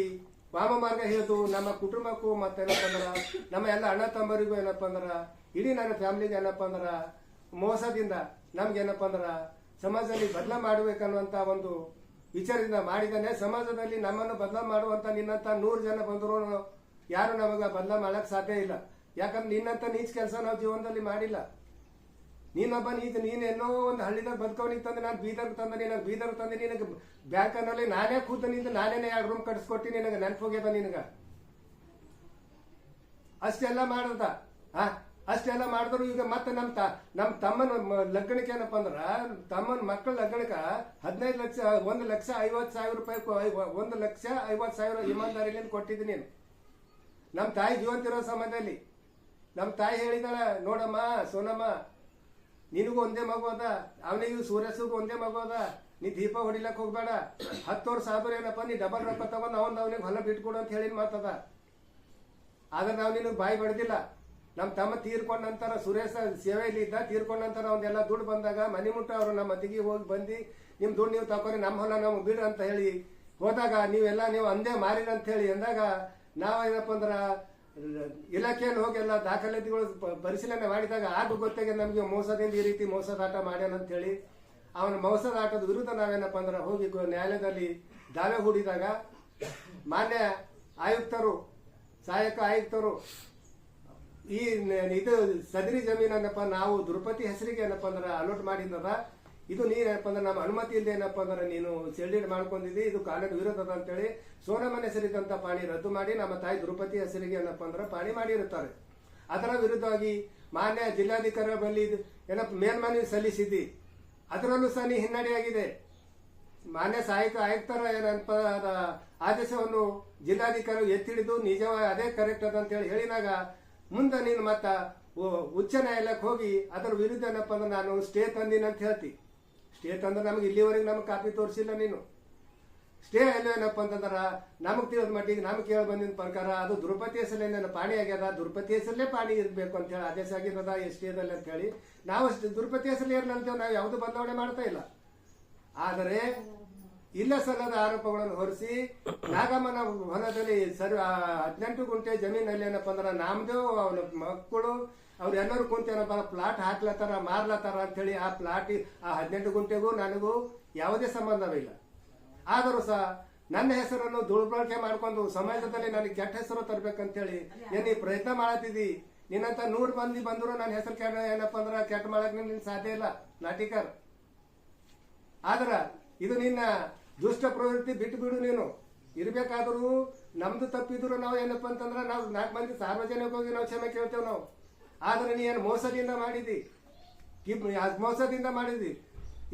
ವಾಮ ಮಾರ್ಗ ಹಿಡಿದು ನಮ್ಮ ಕುಟುಂಬಕ್ಕೂ ಮತ್ತೆ ಅಂದ್ರ ನಮ್ಮ ಎಲ್ಲ ಅಣ್ಣ ತಮ್ಮರಿಗೂ ಏನಪ್ಪ ಅಂದ್ರೆ ಇಡೀ ನನ್ನ ಫ್ಯಾಮಿಲಿಗೆ ಏನಪ್ಪ ಅಂದ್ರೆ ಮೋಸದಿಂದ ನಮ್ಗೆ ಏನಪ್ಪ ಅಂದ್ರ ಸಮಾಜದಲ್ಲಿ ಬದಲ ಮಾಡಬೇಕನ್ನುವಂತ ಒಂದು ವಿಚಾರದಿಂದ ಮಾಡಿದ್ದಾನೆ. ಸಮಾಜದಲ್ಲಿ ನಮ್ಮನ್ನು ಬದಲ ಮಾಡುವಂತ ನಿನ್ನಂತ ನೂರು ಜನ ಬಂದರೂ ಯಾರು ನಮಗ ಬದಲ ಮಾಡಕ್ ಸಾಧ್ಯ ಇಲ್ಲ. ಯಾಕಂದ್ರೆ ನಿನ್ನಂತ ನೀಚ್ ಕೆಲಸ ನಾವು ಜೀವನದಲ್ಲಿ ಮಾಡಿಲ್ಲ. ನೀನೊಬ್ಬ ನೀನ್ ಎಲ್ಲೋ ಒಂದು ಹಳ್ಳಿದಾಗ ಬದುಕವನಿಗೆ ತಂದೆ, ನಾನು ಬೀದರ್ ತಂದೆ ನಿನಗೆ ಬೀದರ್ ತಂದೆ ನಿನಗೆ ಬ್ಯಾಂಕನಲ್ಲಿ ನಾನೇ ಕೂತ ನಿಂತು ನಾನೇನೆ ಎರಡು ರೂಮ್ ಕಟ್ಸ್ಕೊಟ್ಟಿ ನಿನಗೆ ನೆನಪೋಗ್ಯದ ನಿನಗ? ಅಷ್ಟೆಲ್ಲ ಮಾಡದ, ಆ? ಅಷ್ಟೆಲ್ಲ ಮಾಡಿದ್ರು. ಈಗ ಮತ್ತೆ ನಮ್ಮ ತ ನಮ್ಮ ತಮ್ಮನ ಲಗ್ನಕ್ಕೆ ಏನಪ್ಪ ಅಂದ್ರೆ, ತಮ್ಮನ ಮಕ್ಕಳ ಲಗ್ನಕ್ಕೆ ಹದಿನೈದು ಲಕ್ಷ, ಒಂದು ಲಕ್ಷ ಐವತ್ತು ಸಾವಿರ ರೂಪಾಯಿ ಒಂದು ಲಕ್ಷ ಐವತ್ತು ಸಾವಿರ ಇಮಾನ್ದಾರಿಲಿಂದ ಕೊಟ್ಟಿದ್ದೀನಿ ನೀನು. ನಮ್ಮ ತಾಯಿ ಜೀವಂತಿರೋ ಸಮಯದಲ್ಲಿ ನಮ್ಮ ತಾಯಿ ಹೇಳಿದಾಳ, ನೋಡಮ್ಮ, ಸೋನಮ್ಮ, ನಿನಗೂ ಒಂದೇ ಮಗು ಅದ. ಅವನಿಗೂ ಸೂರ್ಯಸಿಗೂ ಒಂದೇ ಮಗು ಅದ. ನೀ ದೀಪ ಹೊಡಿಲಕ್ಕೆ ಹೋಗ್ಬೇಡ. ಹತ್ತು ವರ್ಷ ಆದ್ರೂ ಏನಪ್ಪ, ನೀ ಡಬಲ್ ರೊಕ್ಕ ತಗೊಂಡು ಅವನ್ ಅವನಿಗೆ ಹೊಲ ಬಿಟ್ಕೊಡು ಅಂತ ಹೇಳಿದ ಮಾತದ. ಆದ್ರೆ ನಾವು ನಿನಗೆ ಬಾಯಿ ಬಡ್ದಿಲ್ಲ. ನಮ್ಮ ತಮ್ಮ ತೀರ್ಕೊಂಡ ನಂತರ ಸುರೇಶ ಸೇವೆಯಲ್ಲಿ ಇದ್ದ, ತೀರ್ಕೊಂಡ ನಂತರ ಅವನ್ನೆಲ್ಲ ದುಡ್ಡು ಬಂದಾಗ ಮನೆ ಮುಟ್ಟ ಅವರು ನಮ್ಮ ಮದ್ದಿಗೆ ಹೋಗಿ ಬಂದು ನಿಮ್ಮ ದುಡ್ಡು ನೀವು ತಗೋರಿ ನಮ್ಮ ಹೊಲ ನಮ್ಗೆ ಬಿಡ್ರಿ ಅಂತ ಹೇಳಿ ಹೋದಾಗ ನೀವೆಲ್ಲ ನೀವು ಅಂದೇ ಮಾರಿರಿ ಅಂತ ಹೇಳಿ ಅಂದಾಗ ನಾವು ಏನಪ್ಪ ಅಂದ್ರೆ, ಇಲಾಖೆಯಲ್ಲಿ ಹೋಗಿ ಎಲ್ಲ ದಾಖಲಾತಿಗಳು ಪರಿಶೀಲನೆ ಮಾಡಿದಾಗ ಆಗ ಗೊತ್ತಾಗ ನಮಗೆ ಮೋಸದಿಂದ ಈ ರೀತಿ ಮೋಸದಾಟ ಮಾಡ್ಯಾನ ಅಂತ ಹೇಳಿ ಅವನ ಮೋಸದಾಟದ ವಿರುದ್ಧ ನಾವೇನಪ್ಪ ಅಂದ್ರೆ ಹೋಗಿ ನ್ಯಾಯಾಲಯದಲ್ಲಿ ದಾವೆ ಹೂಡಿದಾಗ ಮಾನ್ಯ ಆಯುಕ್ತರು, ಸಹಾಯಕ ಆಯುಕ್ತರು ಈ ಇದು ಸದರಿ ಜಮೀನನ್ನಪ್ಪ ನಾವು ದ್ರುಪತಿ ಹೆಸರಿಗೆ ಏನಪ್ಪ ಅಂದ್ರೆ ಅಲೋಟ್ ಮಾಡಿದ್ದದ, ಇದು ನೀನೇನಪ್ಪ ಅಂದ್ರೆ ನಮ್ಮ ಅನುಮತಿ ಇಲ್ಲದೆ ಏನಪ್ಪ ಅಂದ್ರೆ ನೀನು ಸೆಲ್ಡೀಡ್ ಮಾಡ್ಕೊಂಡಿದ್ದಿ, ಇದು ಕಾನೂನು ವಿರೋಧದ ಅಂತೇಳಿ ಸೋನಮನ್ ಹೆಸರಿದ್ದಂತ ಪಾಣಿ ರದ್ದು ಮಾಡಿ ನಮ್ಮ ತಾಯಿ ದ್ರುಪತಿ ಹೆಸರಿಗೆ ಏನಪ್ಪ ಅಂದ್ರೆ ಪಾಣಿ ಮಾಡಿರುತ್ತಾರೆ. ಅದರ ವಿರುದ್ಧವಾಗಿ ಮಾನ್ಯ ಜಿಲ್ಲಾಧಿಕಾರಿ ಬಳಿ ಏನಪ್ಪ ಮೇಲ್ಮನವಿ ಸಲ್ಲಿಸಿದ್ದಿ. ಅದರಲ್ಲೂ ಸಹ ನೀ ಹಿನ್ನಡೆಯಾಗಿದೆ. ಮಾನ್ಯ ಸಹಾಯಕ ಆಯುಕ್ತರ ಏನಪ್ಪ ಆದೇಶವನ್ನು ಜಿಲ್ಲಾಧಿಕಾರಿ ಎತ್ತಿಡಿದು ನಿಜವಾಗಿ ಅದೇ ಕರೆಕ್ಟ್ ಅದ ಅಂತ ಹೇಳಿ ಹೇಳಿದಾಗ ಮುಂದೆ ನೀನು ಮತ್ತ ಉಚ್ಚ ನ್ಯಾಯಾಲಯಕ್ಕೆ ಹೋಗಿ ಅದರ ವಿರುದ್ಧ ಏನಪ್ಪ ಅಂದ್ರೆ ನಾನು ಸ್ಟೇ ತಂದೀನಿ ಅಂತ ಹೇಳ್ತಿ. ಸ್ಟೇ ತಂದ್ರೆ ನಮ್ಗೆ ಇಲ್ಲಿವರೆಗೆ ನಮ್ಗೆ ಕಾಪಿ ತೋರಿಸಿಲ್ಲ ನೀನು. ಸ್ಟೇ ಎಲ್ಲೋ ಏನಪ್ಪ ಅಂತಂದ್ರೆ ನಮಗೆ ತಿಳಿದ ಮಟ್ಟಿಗೆ ನಮ್ಗೆ ಕೇಳಿ ಬಂದಿನ ಪ್ರಕಾರ ಅದು ದ್ರುಪತಿ ಹೆಸರಲ್ಲೇನ ಪಾಣಿ ಆಗ್ಯದ. ದುರ್ಪತಿ ಹೆಸರಲ್ಲೇ ಪಾಣಿ ಇರಬೇಕು ಅಂತ ಹೇಳಿ ಆದೇಶ ಆಗಿರೋದ ಈ ಸ್ಟೇದಲ್ಲಿ ಅಂತ ಹೇಳಿ. ನಾವು ದ್ರುಪತಿ ಹೆಸರಲ್ಲಿ ಇರಲ್ಲ ನಾವು ಯಾವುದು ಬದಲಾವಣೆ ಮಾಡ್ತಾ ಇಲ್ಲ. ಆದರೆ ಇಲ್ಲ ಸಲ್ಲದ ಆರೋಪಗಳನ್ನು ಹೊರಿಸಿ ನಾಗಮ್ಮನ ಹೊಲದಲ್ಲಿ ಸರ್ ಹದಿನೆಂಟು ಗುಂಟೆ ಜಮೀನಲ್ಲಿ ಏನಪ್ಪ ಅಂದ್ರೆ ನಾಮದೇವ್ ಅವನ ಮಕ್ಕಳು, ಅವ್ರು ಎಲ್ಲರೂ ಕುಂತ ಏನಪ್ಪ ಪ್ಲಾಟ್ ಹಾಕ್ಲತ್ತಾರ, ಮಾರ್ಲತ್ತಾರ ಅಂತೇಳಿ ಆ ಪ್ಲಾಟ್ ಆ ಹದಿನೆಂಟು ಗುಂಟೆಗೂ ನನಗೂ ಯಾವುದೇ ಸಂಬಂಧವಿಲ್ಲ. ಆದರೂ ಸಹ ನನ್ನ ಹೆಸರನ್ನು ದುರ್ಬಳಕೆ ಮಾಡ್ಕೊಂಡು ಸಮಾಜದಲ್ಲಿ ನನಗೆ ಕೆಟ್ಟ ಹೆಸರು ತರ್ಬೇಕಂತೇಳಿ ಏನ್ ಪ್ರಯತ್ನ ಮಾಡತ್ತಿದ್ದಿ ನಿನ್ನಂತ ನೂರು ಮಂದಿ ಬಂದ್ರು ನನ್ನ ಹೆಸರು ಕೆಟ್ಟ ಏನಪ್ಪ ಅಂದ್ರೆ ಕೆಟ್ಟ ಮಾಡಕ್ ನಿನ್ ಸಾಧ್ಯ ಇಲ್ಲ, ನಾಟಿಕರ್. ಆದ್ರ ಇದು ನಿನ್ನ ದುಷ್ಟ ಪ್ರವೃತ್ತಿ ಬಿಟ್ಟು ಬಿಡು ನೀನು. ಇರ್ಬೇಕಾದ್ರೂ ನಮ್ದು ತಪ್ಪಿದ್ರು ನಾವು ಏನಪ್ಪ ಅಂತಂದ್ರೆ ನಾವು ನಾಲ್ಕು ಮಂದಿ ಸಾರ್ವಜನಿಕವಾಗಿ ನಾವು ಕ್ಷಮೆ ಕೇಳ್ತೇವೆ ನಾವು. ಆದ್ರೆ ನೀ ಏನು ಮೋಸದಿಂದ ಮಾಡಿದಿ? ಮೋಸದಿಂದ ಮಾಡಿದಿ?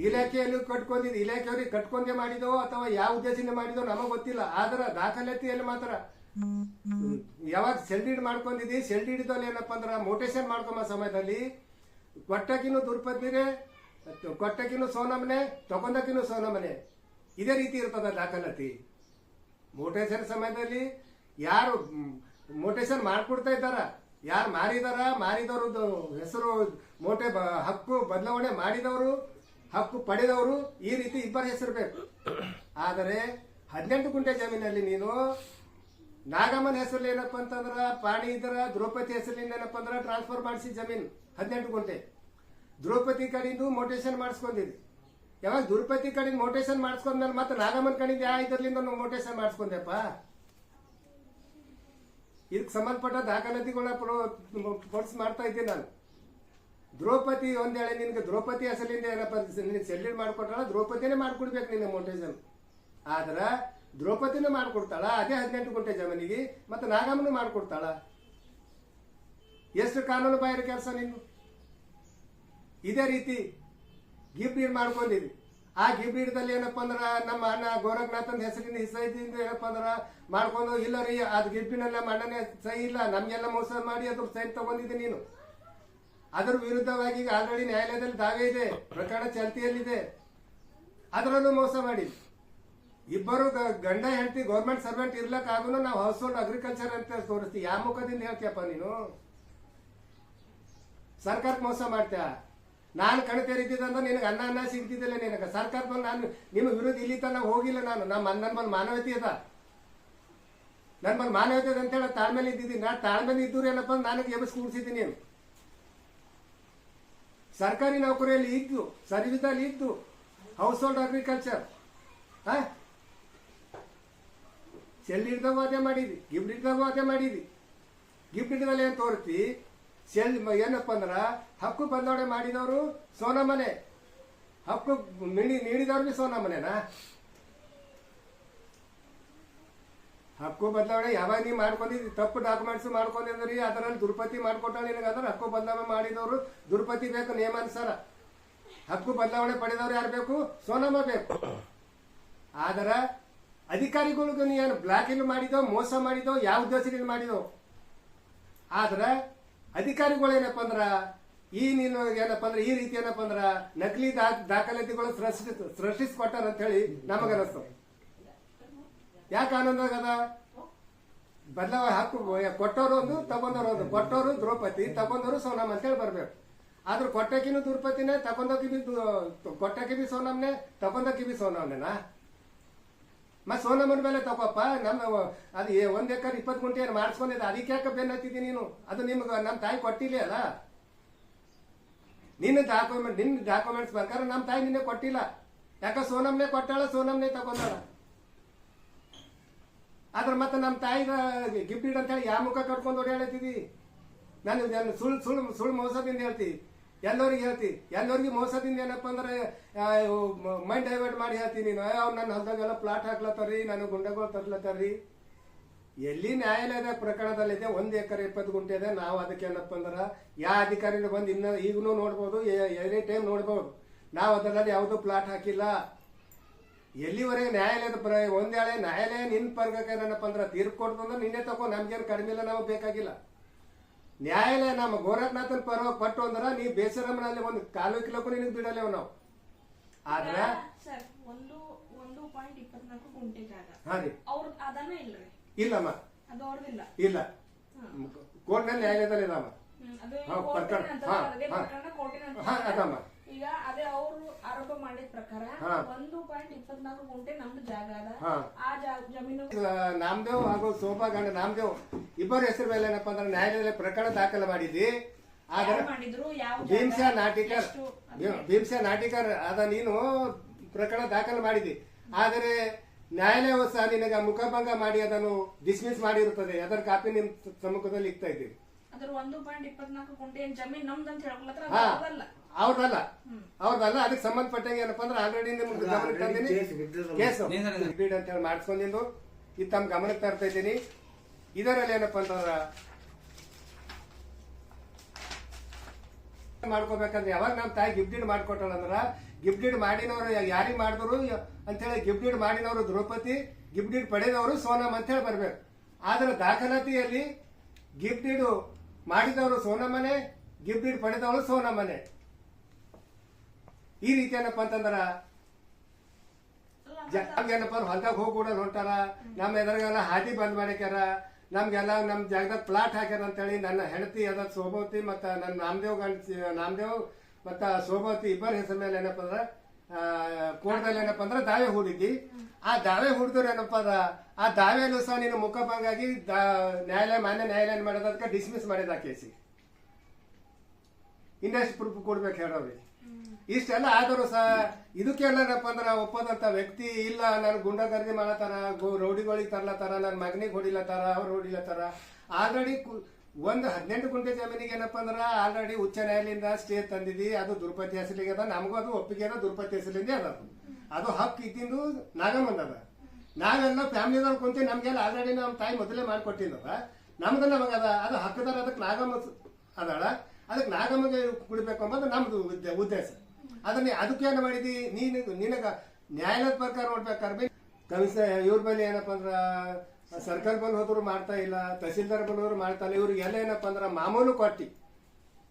ಇಲಾಖೆಯಲ್ಲಿ ಕಟ್ಕೊಂಡಿದ್ದು ಇಲಾಖೆಯವ್ರಿಗೆ ಕಟ್ಕೊಂಡೇ ಮಾಡಿದೋ ಅಥವಾ ಯಾವ ಉದ್ದೇಶದಿಂದ ಮಾಡಿದೋ ನಮಗ್ ಗೊತ್ತಿಲ್ಲ. ಆದ್ರ ದಾಖಲಾತಿಯಲ್ಲಿ ಮಾತ್ರ. ಯಾವಾಗ ಸೆಲ್ಡೀಡ್ ಮಾಡ್ಕೊಂಡಿದ್ದಿ ಸೆಲ್ಡೀಡ್ದಲ್ಲಿ ಏನಪ್ಪ ಅಂದ್ರ ಮೋಟೇಶನ್ ಮಾಡ್ಕೊಂಬ ಸಮಯದಲ್ಲಿ ಕೊಟ್ಟಕಿನು ದುರ್ಪತ್ನಿನೇ ಕೊಟ್ಟಕಿನು ಸೋನಮನೆ ತಗೊಂಡಕಿನು ಸೋನಮನೆ ಇದೇ ರೀತಿ ಇರ್ತದ ದಾಖಲಾತಿ. ಮೋಟೇಶನ್ ಸಮಯದಲ್ಲಿ ಯಾರು ಮೋಟೇಶನ್ ಮಾಡ್ಕೊಡ್ತಾ ಇದ್ದಾರ? ಯಾರು ಮಾರಿದಾರ? ಮಾರಿದವರು ಹೆಸರು ಮೋಟೆ ಹಕ್ಕು ಬದಲಾವಣೆ ಮಾಡಿದವರು, ಹಕ್ಕು ಪಡೆದವರು, ಈ ರೀತಿ ಇಬ್ಬರ ಹೆಸರು ಬೇಕು. ಆದರೆ ಹದಿನೆಂಟು ಗುಂಟೆ ಜಮೀನಲ್ಲಿ ನೀನು ನಾಗಮ್ಮನ ಹೆಸರಲ್ಲಿ ಏನಪ್ಪ ಅಂತಂದ್ರ ಪಾಣಿ ಇದ್ರ ದ್ರೌಪದಿ ಹೆಸರಿಂದ ಏನಪ್ಪ ಅಂದ್ರ ಟ್ರಾನ್ಸ್ಫರ್ ಮಾಡಿಸಿ ಜಮೀನು, ಹದಿನೆಂಟು ಗುಂಟೆ. ದ್ರೌಪದಿ ಕಡೆಯಿಂದ ಮೋಟೇಶನ್ ಮಾಡಿಸ್ಕೊಂಡಿದ್ದೆ. ಯಾವಾಗ ದುರುಪತಿ ಕಡೆಯಿಂದ ಮೋಟೇಶನ್ ಮಾಡಿಸ್ಕೊಂಡ್ಮೇಲೆ ಮತ್ತೆ ನಾಗಮ್ಮನ ಕಡೆಯಿಂದ ಯಾವ ಇದರ್ಲಿಂದ ಮೋಟೇಶನ್ ಮಾಡಿಸ್ಕೊಂಡೆಪ್ಪ? ಇದಕ್ಕೆ ಸಂಬಂಧಪಟ್ಟ ದಾಖಲಾತಿಗಳ ಫೋರ್ಸ್ ಮಾಡ್ತಾ ಇದ್ದೀನಿ ನಾನು. ದ್ರೌಪದಿ ಒಂದೇಳೆ ನಿನ್ಗೆ ದ್ರೌಪದಿ ಹೆಸರಿಂದ ಏನಪ್ಪ ನೀನು ಸೆಲ್ಯೂಟ್ ಮಾಡ್ಕೊಟ್ಟಾಳ ದ್ರೌಪದಿನೇ ಮಾಡ್ಕೊಡ್ಬೇಕು ನಿನ್ನ ಮೋಟೇಶನ್ ಆದ್ರ ದ್ರೌಪದಿನೂ ಮಾಡ್ಕೊಡ್ತಾಳ, ಅದೇ ಹದಿನೆಂಟು ಗುಂಟೆ ಜಮನಿಗೆ, ಮತ್ತೆ ನಾಗಮ್ಮನು ಮಾಡ್ಕೊಡ್ತಾಳ. ಎಷ್ಟು ಕಾನೂನು ಬಾಹಿರ ಕೆಲಸ ನೀನು? ಇದೇ ರೀತಿ ಗಿಫ್ಟ್ ಮಾಡ್ಕೊಂಡಿದ್ವಿ ಆ ಗಿಫ್ಟ್ ಏನಪ್ಪ ಅಂದ್ರೆ ನಮ್ಮ ಅಣ್ಣ ಗೋರಖನಾಥನ್ ಹೆಸರಿನ ಹೆಸರಿಂದ ಏನಪ್ಪ ಅಂದ್ರೆ ಮಾಡ್ಕೊಂಡು, ಇಲ್ಲ ರೀ, ಅದು ಗಿಫ್ಟಿನಲ್ಲಿ ನಮ್ಮ ಅಣ್ಣನೇ ಸಹಿ ಇಲ್ಲ, ನಮ್ಗೆಲ್ಲ ಮೋಸ ಮಾಡಿ ಅದ್ರ ಸಹಿ ತಗೊಂಡಿದ್ದೆ ನೀನು. ಅದರ ವಿರುದ್ಧವಾಗಿ ಈಗ ಆಲ್ರೆಡಿ ನ್ಯಾಯಾಲಯದಲ್ಲಿ ದಾವೆ ಇದೆ, ಪ್ರಕರಣ ಚಾಲ್ತಿಯಲ್ಲಿದೆ. ಅದರಲ್ಲೂ ಮೋಸ ಮಾಡಿ. ಇಬ್ಬರು ಗಂಡ, ಹೆಂಡತಿ ಗೌರ್ಮೆಂಟ್ ಸರ್ವೆಂಟ್ ಇರ್ಲಕ್ಕಾಗೂ ನಾವು ಹೌಸ್ ಹೋಲ್ಡ್ ಅಗ್ರಿಕಲ್ಚರ್ ಅಂತ ತೋರಿಸ್ತೀವಿ. ಯಾವ ಮುಖದಿಂದ ಹೇಳ್ತೀಯಪ್ಪ ನೀನು? ಸರ್ಕಾರಕ್ಕೆ ಮೋಸ ಮಾಡ್ತೀಯ? ನಾನು ಕಣ ತೆರೀತಿದ್ದಂದ್ರೆ ನಿನಗೆ ಅನ್ನ ಅನ್ನ ಸಿಗ್ತಿದ್ದಿಲ್ಲ ನಿನಗೆ. ಸರ್ಕಾರ ಬಂದು ನಾನು ನಿಮ್ಮ ವಿರೋಧ ಇಲ್ಲಿ ತನಕ ಹೋಗಿಲ್ಲ ನಾನು. ನಮ್ಮ ನನ್ನ ಬಂದು ಮಾನವತೆ ಅದ. ನನ್ನ ಬಂದು ಮಾನವತೆ ಅದ ಅಂತೇಳಿ ತಾಳ್ಮೇಲೆ ಇದ್ದಿದ್ದೀನಿ. ನಾ ತಾಳ್ಮೇಲೆ ಇದ್ದೂರು ಏನಪ್ಪ ನನಗೆ ಎಬ್ಬಿಸಿ ಕೂಡಿಸಿದ್ದೀನಿ ಸರ್ಕಾರಿ ನೌಕರಿಯಲ್ಲಿ ಇದ್ದು ಸರ್ವಿಸಲ್ಲಿ ಇದ್ದು ಹೌಸ್ ಹೋಲ್ಡ್ ಅಗ್ರಿಕಲ್ಚರ್ ಹಾ? ಸೆಲ್ ಹಿಡ್ದಾಗ ಅದೇ ಮಾಡಿದಿ ಗಿಫ್ಟ್ ಹಿಡ್ದಾಗ ಅದೇ ಮಾಡಿದಿ. ಗಿಫ್ಟ್ ಹಿಡಿದಲ್ಲಿ ಏನು ತೋರಿಸಿ ಸೆಲ್ ಏನಪ್ಪ ಅಂದ್ರ, ಹಕ್ಕು ಬದಲಾವಣೆ ಮಾಡಿದವರು ಸೋನಮನೆ ಹಕ್ಕು ನೀಡಿದವ್ರು ಬಿ ಸೋನಮನೆನಾ ಹಕ್ಕು ಬದಲಾವಣೆ ಯಾವಾಗ ನೀವು ಮಾಡ್ಕೊಂಡಿದ್ರಿ ತಪ್ಪು ಡಾಕ್ಯುಮೆಂಟ್ಸ್ ಮಾಡ್ಕೊಂಡಿದ್ರಿ, ಅದರಲ್ಲಿ ದುರ್ಪತಿ ಮಾಡ್ಕೊಟ್ಟಾಳ ನಿನಗೆ ಅದ್ರ ಹಕ್ಕು ಬದಲಾವಣೆ ಮಾಡಿದವರು, ದುರ್ಪತಿ ಬೇಕು ನಿಯಮಾನುಸಾರ. ಹಕ್ಕು ಬದಲಾವಣೆ ಪಡೆದವ್ರು ಯಾರು ಬೇಕು? ಸೋನಮ್ಮ ಬೇಕು. ಆದರ ಅಧಿಕಾರಿಗಳಿಗೂ ನೀನು ಬ್ಲಾಕ್ ಇನ್ ಮಾಡಿದೋ, ಮೋಸ ಮಾಡಿದೋ, ಯಾವ ಉದ್ದೇಶದಿಂದ ಮಾಡಿದೋ? ಆದ್ರ ಅಧಿಕಾರಿಗಳು ಏನಪ್ಪ ಅಂದ್ರ, ಈ ನೀನು ಏನಪ್ಪ ಅಂದ್ರೆ, ಈ ರೀತಿ ಏನಪ್ಪ ಅಂದ್ರ, ನಕಲಿ ದಾಖಲಾತಿಗಳು ಸೃಷ್ಟಿ, ಸೃಷ್ಟಿಸ್ಕೊಟ್ಟಾರ ಅಂತ ಹೇಳಿ ನಮಗನಿಸ್ತು ಯಾಕೆ ಆನಂದಾಗದ ಬದಲಾವ ಹಾಕು ಕೊಟ್ಟವರು ಒಂದು ತಗೊಂಡವ್ರು ಒಂದು. ಕೊಟ್ಟವರು ದ್ರೌಪದಿ ತಗೊಂಡವರು ಸೋನಮ್ ಅಂತೇಳಿ ಬರ್ಬೇಕು. ಆದ್ರೆ ಕೊಟ್ಟಕಿನೂ ದ್ರೌಪದಿನೇ ತಗೊಂಡೋಗಿ ಬಿ ಕೊಟ್ಟಕಿ ಬಿ ಸೋನಮ್ನೆ ತಗೊಂಡಕಿ ಬಿ ಸೋನಮ್ನೆನಾ ಮತ್ ಸೋನಮ್ಮನ ಮೇಲೆ ತಗೋಪ್ಪ, ನಮ್ಮ ಅದು ಒಂದ್ ಎಕರ್ ಇಪ್ಪತ್ತು ಗುಂಟೆ ಏನು ಮಾಡಿಸ್ಕೊಂಡಿದ್ದೆ, ಅದಕ್ಕೆ ಯಾಕೆ ಬೆನ್ ಹತ್ತಿದ್ದಿ ನೀನು? ಅದು ನಿಮ್ಗೆ ನಮ್ಮ ತಾಯಿ ಕೊಟ್ಟಿಲ್ಲ ಅಲ್ಲ? ನಿನ್ನ ಡಾಕ್ಯುಮೆಂಟ್ ನಿನ್ನ ಡಾಕ್ಯುಮೆಂಟ್ಸ್ ಪ್ರಕಾರ ನಮ್ಮ ತಾಯಿ ನಿನ್ನೆ ಕೊಟ್ಟಿಲ್ಲ. ಯಾಕ ಸೋನಮ್ನೆ ಕೊಟ್ಟಾಳ? ಸೋನಮ್ನೆ ತಗೊಂಡಾಳ. ಆದ್ರೆ ಮತ್ತೆ ನಮ್ಮ ತಾಯಿಗ ಗಿಫ್ಟ್ ಇಡ್ ಅಂತ ಹೇಳಿ ಯಾವ ಮುಖ ಕಟ್ಕೊಂಡು ಓಡಾಡತ್ತಿದಿ? ನಾನು ಸುಳ್ಳು ಸುಳ್ಳು ಸುಳ್ಳು ಮೋಸದಿಂದ ಹೇಳ್ತಿ. ಎಲ್ಲರಿಗೆ ಹೇಳ್ತಿ, ಎಲ್ಲರಿಗೆ ಮೋಸದಿಂದ ಏನಪ್ಪ ಅಂದ್ರೆ ಮೈಂಡ್ ಡೈವರ್ಟ್ ಮಾಡಿ ಹೇಳ್ತೀನಿ ನೀನು. ಅವ್ರು ನನ್ನ ಹೊಲದಾಗೆಲ್ಲ ಪ್ಲಾಟ್ ಹಾಕ್ಲತ್ತಾರ್ರಿ ನನಗೆ ಗುಂಡಗಳು ತರ್ಲತ್ತಾರ್ರಿ. ಎಲ್ಲಿ ನ್ಯಾಯಾಲಯದ ಪ್ರಕರಣದಲ್ಲಿದೆ, ಒಂದು ಎಕರೆ ಇಪ್ಪತ್ತು ಗುಂಟೆ ಇದೆ, ನಾವು ಅದಕ್ಕೆ ಏನಪ್ಪ ಅಂದ್ರೆ ಯಾವ ಅಧಿಕಾರಿನ ಬಂದು ಇನ್ನ ಈಗೂ ನೋಡ್ಬೋದು ಎನಿ ಟೈಮ್ ನೋಡ್ಬೋದು. ನಾವು ಅದರಲ್ಲಿ ಯಾವುದೂ ಪ್ಲಾಟ್ ಹಾಕಿಲ್ಲ. ಎಲ್ಲಿವರೆಗೆ ನ್ಯಾಯಾಲಯದ ಪ್ರ ಒಂದೇಳೆ ನ್ಯಾಯಾಲಯ ನಿನ್ನ ಪರ್ಗಕ್ಕೆ ಏನಪ್ಪ ಅಂದ್ರೆ, ತೀರ್ಪು ಕೊಡ್ತಂದ್ರೆ ನಿನ್ನೆ ತಗೋ ನಮ್ಗೇನು ಕಡಿಮೆ ಇಲ್ಲ, ನಾವು ಬೇಕಾಗಿಲ್ಲ. ನ್ಯಾಯಾಲಯ ನಮ್ಮ ಗೋರಖನಾಥನ್ ಪರವಾಗಿ ಪಟ್ಟು ಅಂದ್ರೆ ನೀ ಬೇಸರಮ್ಮನಲ್ಲಿ ಒಂದು ಕಾಲು ಕಿಲೋಕ್ಕೂ ನಿನಗೆ ಬಿಡಲೇವ್ ನಾವು ಆದ್ರ ಸರ್ ಒಂದು ಒಂದು ಪಾಯಿಂಟ್ ಇಪ್ಪತ್ನಾಲ್ಕು ಗುಂಟೆ ಜಾಗ. ಹಾ ರೀ. ಅವ್ರ ಅದನ್ನ ಇಲ್ರಿ? ಇಲ್ಲಮ್ಮ. ಅದು ಅವ್ರದಿಲ್ಲ. ಇಲ್ಲ. ಕೋರ್ಟ್ನಲ್ಲಿ ನ್ಯಾಯಾಲಯದಲ್ಲಿ ಇಲ್ಲಮ್ಮ ಅದು ಪ್ರಕರಣ. ಹಾ ಅದಮ್ಮ. ಈಗ ಅದೇ ಅವರು ಆರೋಪ ಮಾಡಿದ ಪ್ರಕಾರ. ಒಂದು ಪಾಯಿಂಟ್ ಇಪ್ಪತ್ನಾಲ್ಕು ಗುಂಟೆ ನಮ್ದು ಜಾಗ ಅದ. ಆ ಜಮೀನು ನಾಮದೇವ್ ಹಾಗೂ ಶೋಭಾ ಗಂಡ ನಾಮದೇವ್ ಇಬ್ಬರ ಹೆಸರು ಮೇಲೆ ಏನಪ್ಪಾ ಅಂದ್ರೆ ನ್ಯಾಯಾಲಯದಲ್ಲಿ ಪ್ರಕರಣ ದಾಖಲು ಮಾಡಿದ್ವಿ. ಆದ್ರೆ ಮಾಡಿದ್ರು ಯಾವ ಭೀಮ್ಸ ನಾಟಿಕರ್ ಭೀಮ್ಸ ನಾಟಿಕರ್ ಅದ ನೀನು ಪ್ರಕರಣ ದಾಖಲು ಮಾಡಿದಿ ಆದರೆ ನ್ಯಾಯಾಲಯ ಸಹ ನಿನಗ ಮುಖಭಂಗ ಮಾಡಿ ಅದನ್ನು ಡಿಸ್ಮಿಸ್ ಮಾಡಿರುತ್ತದೆ. ಅದರ ಕಾಪಿ ನಿಮ್ ಸಮ್ಮುಖದಲ್ಲಿ ಇಕ್ತಾ ಇದ್ದೀವಿ. ಅದ್ರ ಒಂದು ಪಾಯಿಂಟ್ ಇಪ್ಪತ್ನಾಲ್ಕು ಗುಂಟೆ ಜಮೀನ್ ನಮ್ದು ಅಂತ ಹೇಳ್ಕೊಳತ್ರ ಅವ್ರದಲ್ಲ. ಅವ್ರದಲ್ಲ ಅದಕ್ಕೆ ಸಂಬಂಧಪಟ್ಟಂಗೆ ಏನಪ್ಪ ಅಂದ್ರೆ ಆಲ್ರೆಡಿ ನಿಮ್ಗೆ ಗಮನಕ್ಕೆ ತಂದಿನಿ. ಕೇಸು. ಬೀಡ್ ಅಂತ ಹೇಳಿ ಮಾಡಿಸ್ಕೊಂಡಿದ್ದು ಇದು ತಮ್ಮ ಗಮನಕ್ಕೆ ತರ್ತಾ ಇದ್ದೀನಿ. ಇದರಲ್ಲಿ ಏನಪ್ಪ ಅಂತಂದ್ರ ಮಾಡ್ಕೋಬೇಕಂದ್ರೆ ಯಾವಾಗ ನಮ್ಮ ತಾಯಿ ಗಿಫ್ಟ್ ಡೀಡ್ ಮಾಡ್ಕೊಟ್ಟಾಳ ಅಂದ್ರ ಗಿಫ್ಟ್ ಡೀಡ್ ಮಾಡಿನವರು ಯಾರಿಗೆ ಮಾಡಿದ್ರು? ಅಂತೇಳಿ ಗಿಫ್ಟ್ ಡೀಡ್ ಮಾಡಿನವರು ದ್ರೌಪದಿ ಗಿಫ್ಟ್ ಡೀಡ್ ಪಡೆದವರು ಸೋನಮ್ ಅಂತ ಹೇಳಿ ಬರ್ಬೇಕು. ಆದ್ರೆ ದಾಖಲಾತಿಯಲ್ಲಿ ಗಿಫ್ಟ್ ಡೀಡ್ ಮಾಡಿದವರು ಸೋನಮ್ಮನೆ ಗಿಫ್ಟ್ ಡೀಡ್ ಪಡೆದವರು ಸೋನಮ್ಮನೆ. ಈ ರೀತಿ ಏನಪ್ಪ ಅಂತಂದ್ರ? ಅಂದ್ರೆ ಹೊಲ್ದಾಗ ಹೋಗ್ಬಿಡೋದು ಹೊಂಟಾರ ನಮ್ಮ ಎದುರಿಗೆಲ್ಲ ಹಾದಿ ಬಂದ್ ಮಾಡ್ಯಾರ ನಮ್ಗೆಲ್ಲ ನಮ್ ಜಾಗದಾಗ ಪ್ಲಾಟ್ ಹಾಕ್ಯಾರ ಅಂತೇಳಿ ನನ್ನ ಹೆಂಡತಿ ಅದ ಸೋಭವತಿ ಮತ್ತ ನನ್ನ ನಾಮದೇವ್ ಗಂಡ ನಾಮದೇವ್ ಮತ್ತ ಸೋಭವತಿ ಇಬ್ಬರ ಹೆಸರ ಮೇಲೆ ಏನಪ್ಪ ಅಂದ್ರ ಕೋಟದಲ್ಲಿ ಏನಪ್ಪ ಅಂದ್ರೆ ದಾವೆ ಹೂಡಿದ್ದಿ. ಆ ದಾವೆ ಹೂಡಿದ್ರು ಏನಪ್ಪ ಅದ? ಆ ದಾವೆಯಲ್ಲೂ ಸಹ ನೀನು ಮುಖಭಂಗಾಗಿ ನ್ಯಾಯಾಲಯ ಮಾನ್ಯ ನ್ಯಾಯಾಲಯ ಮಾಡೋದಕ್ಕೆ ಡಿಸ್ಮಿಸ್ ಮಾಡಿದ ಕೇಸಿ ಇನ್ನೆಷ್ಟು ಪ್ರೂಫ್ ಕೊಡ್ಬೇಕು ಹೇಳೋರಿ ಇಷ್ಟೆಲ್ಲ ಆದರೂ ಸಹ ಇದಕ್ಕೆಲ್ಲ ಏನಪ್ಪ ಅಂದ್ರೆ ಒಪ್ಪದಂತ ವ್ಯಕ್ತಿ ಇಲ್ಲ, ನಾನು ಗುಂಡಗರ್ದಿ ಮಾಡತಾರ ಗೋ- ರೌಡಿಗಳಿಗೆ ತರ್ಲತ್ತಾರ ನನ್ನ ಮಗನಿಗೆ ಹೊಡಿಲತ್ತಾರ ಅವ್ರು ಹೊಡಿಲತ್ತಾರ ಆಲ್ರೆಡಿ ಒಂದು ಹದಿನೆಂಟು ಗುಂಟೆ ಜಮೀನಿಗೆ ಏನಪ್ಪ ಅಂದ್ರೆ ಆಲ್ರೆಡಿ ಉಚ್ಚ ನ್ಯಾಯಾಲಯದಿಂದ ಸ್ಟೇ ತಂದಿದ್ದಿ, ಅದು ದುರ್ಪತಿ ಹೆಸರಿಗೆ ಅದ, ನಮಗೂ ಅದು ಒಪ್ಪಿಗೆ ಅದ ದುರ್ಪತಿ ಹೆಸರಿಂದ ಅದ ಅದು. ಅದು ಹಕ್ಕು ಇದ್ದಿಂದು ನಾಗಮ್ಮಂದ ಅದ. ನಾವೆಲ್ಲ ಫ್ಯಾಮಿಲಿದವ್ರು ಕುಂತಿ ನಮಗೆಲ್ಲ ಆಲ್ರೆಡಿ ನಮ್ಮ ತಾಯಿ ಮೊದಲೇ ಮಾಡಿಕೊಟ್ಟಿದ್ದವ ನಮ್ದು ನಮಗದ ಅದು ಹಕ್ಕದಾರ, ಅದಕ್ಕೆ ನಾಗಮ್ಮ ಅದಳ. ಅದಕ್ಕೆ ನಾಗಮ್ಮಗೆ ಕುಡಿಬೇಕು ಅಂಬದು ನಮ್ದು ಉದ್ದ- ಉದ್ದೇಶ. ಅದನ್ನ ಅದಕ್ಕೆ ಏನು ಮಾಡಿದಿ? ನೀನು ನಿನಗ ನ್ಯಾಯಾಲಯದ ಪ್ರಕಾರ ನೋಡ್ಬೇಕಾದ್ರೆ ಕಮಿಷನ್ ಇವ್ರ ಮೇಲೆ ಏನಪ್ಪ ಅಂದ್ರ ಸರ್ಕಾರ ಬಂದು ಹೋದ್ರು ಮಾಡ್ತಾ ಇಲ್ಲ ತಹಸೀಲ್ದಾರ್ ಬಂದವರು ಮಾಡ್ತಾ ಇಲ್ಲ, ಇವ್ರಿಗೆ ಎಲ್ಲ ಏನಪ್ಪ ಅಂದ್ರ ಮಾಮೂಲು ಕೊಟ್ಟಿ.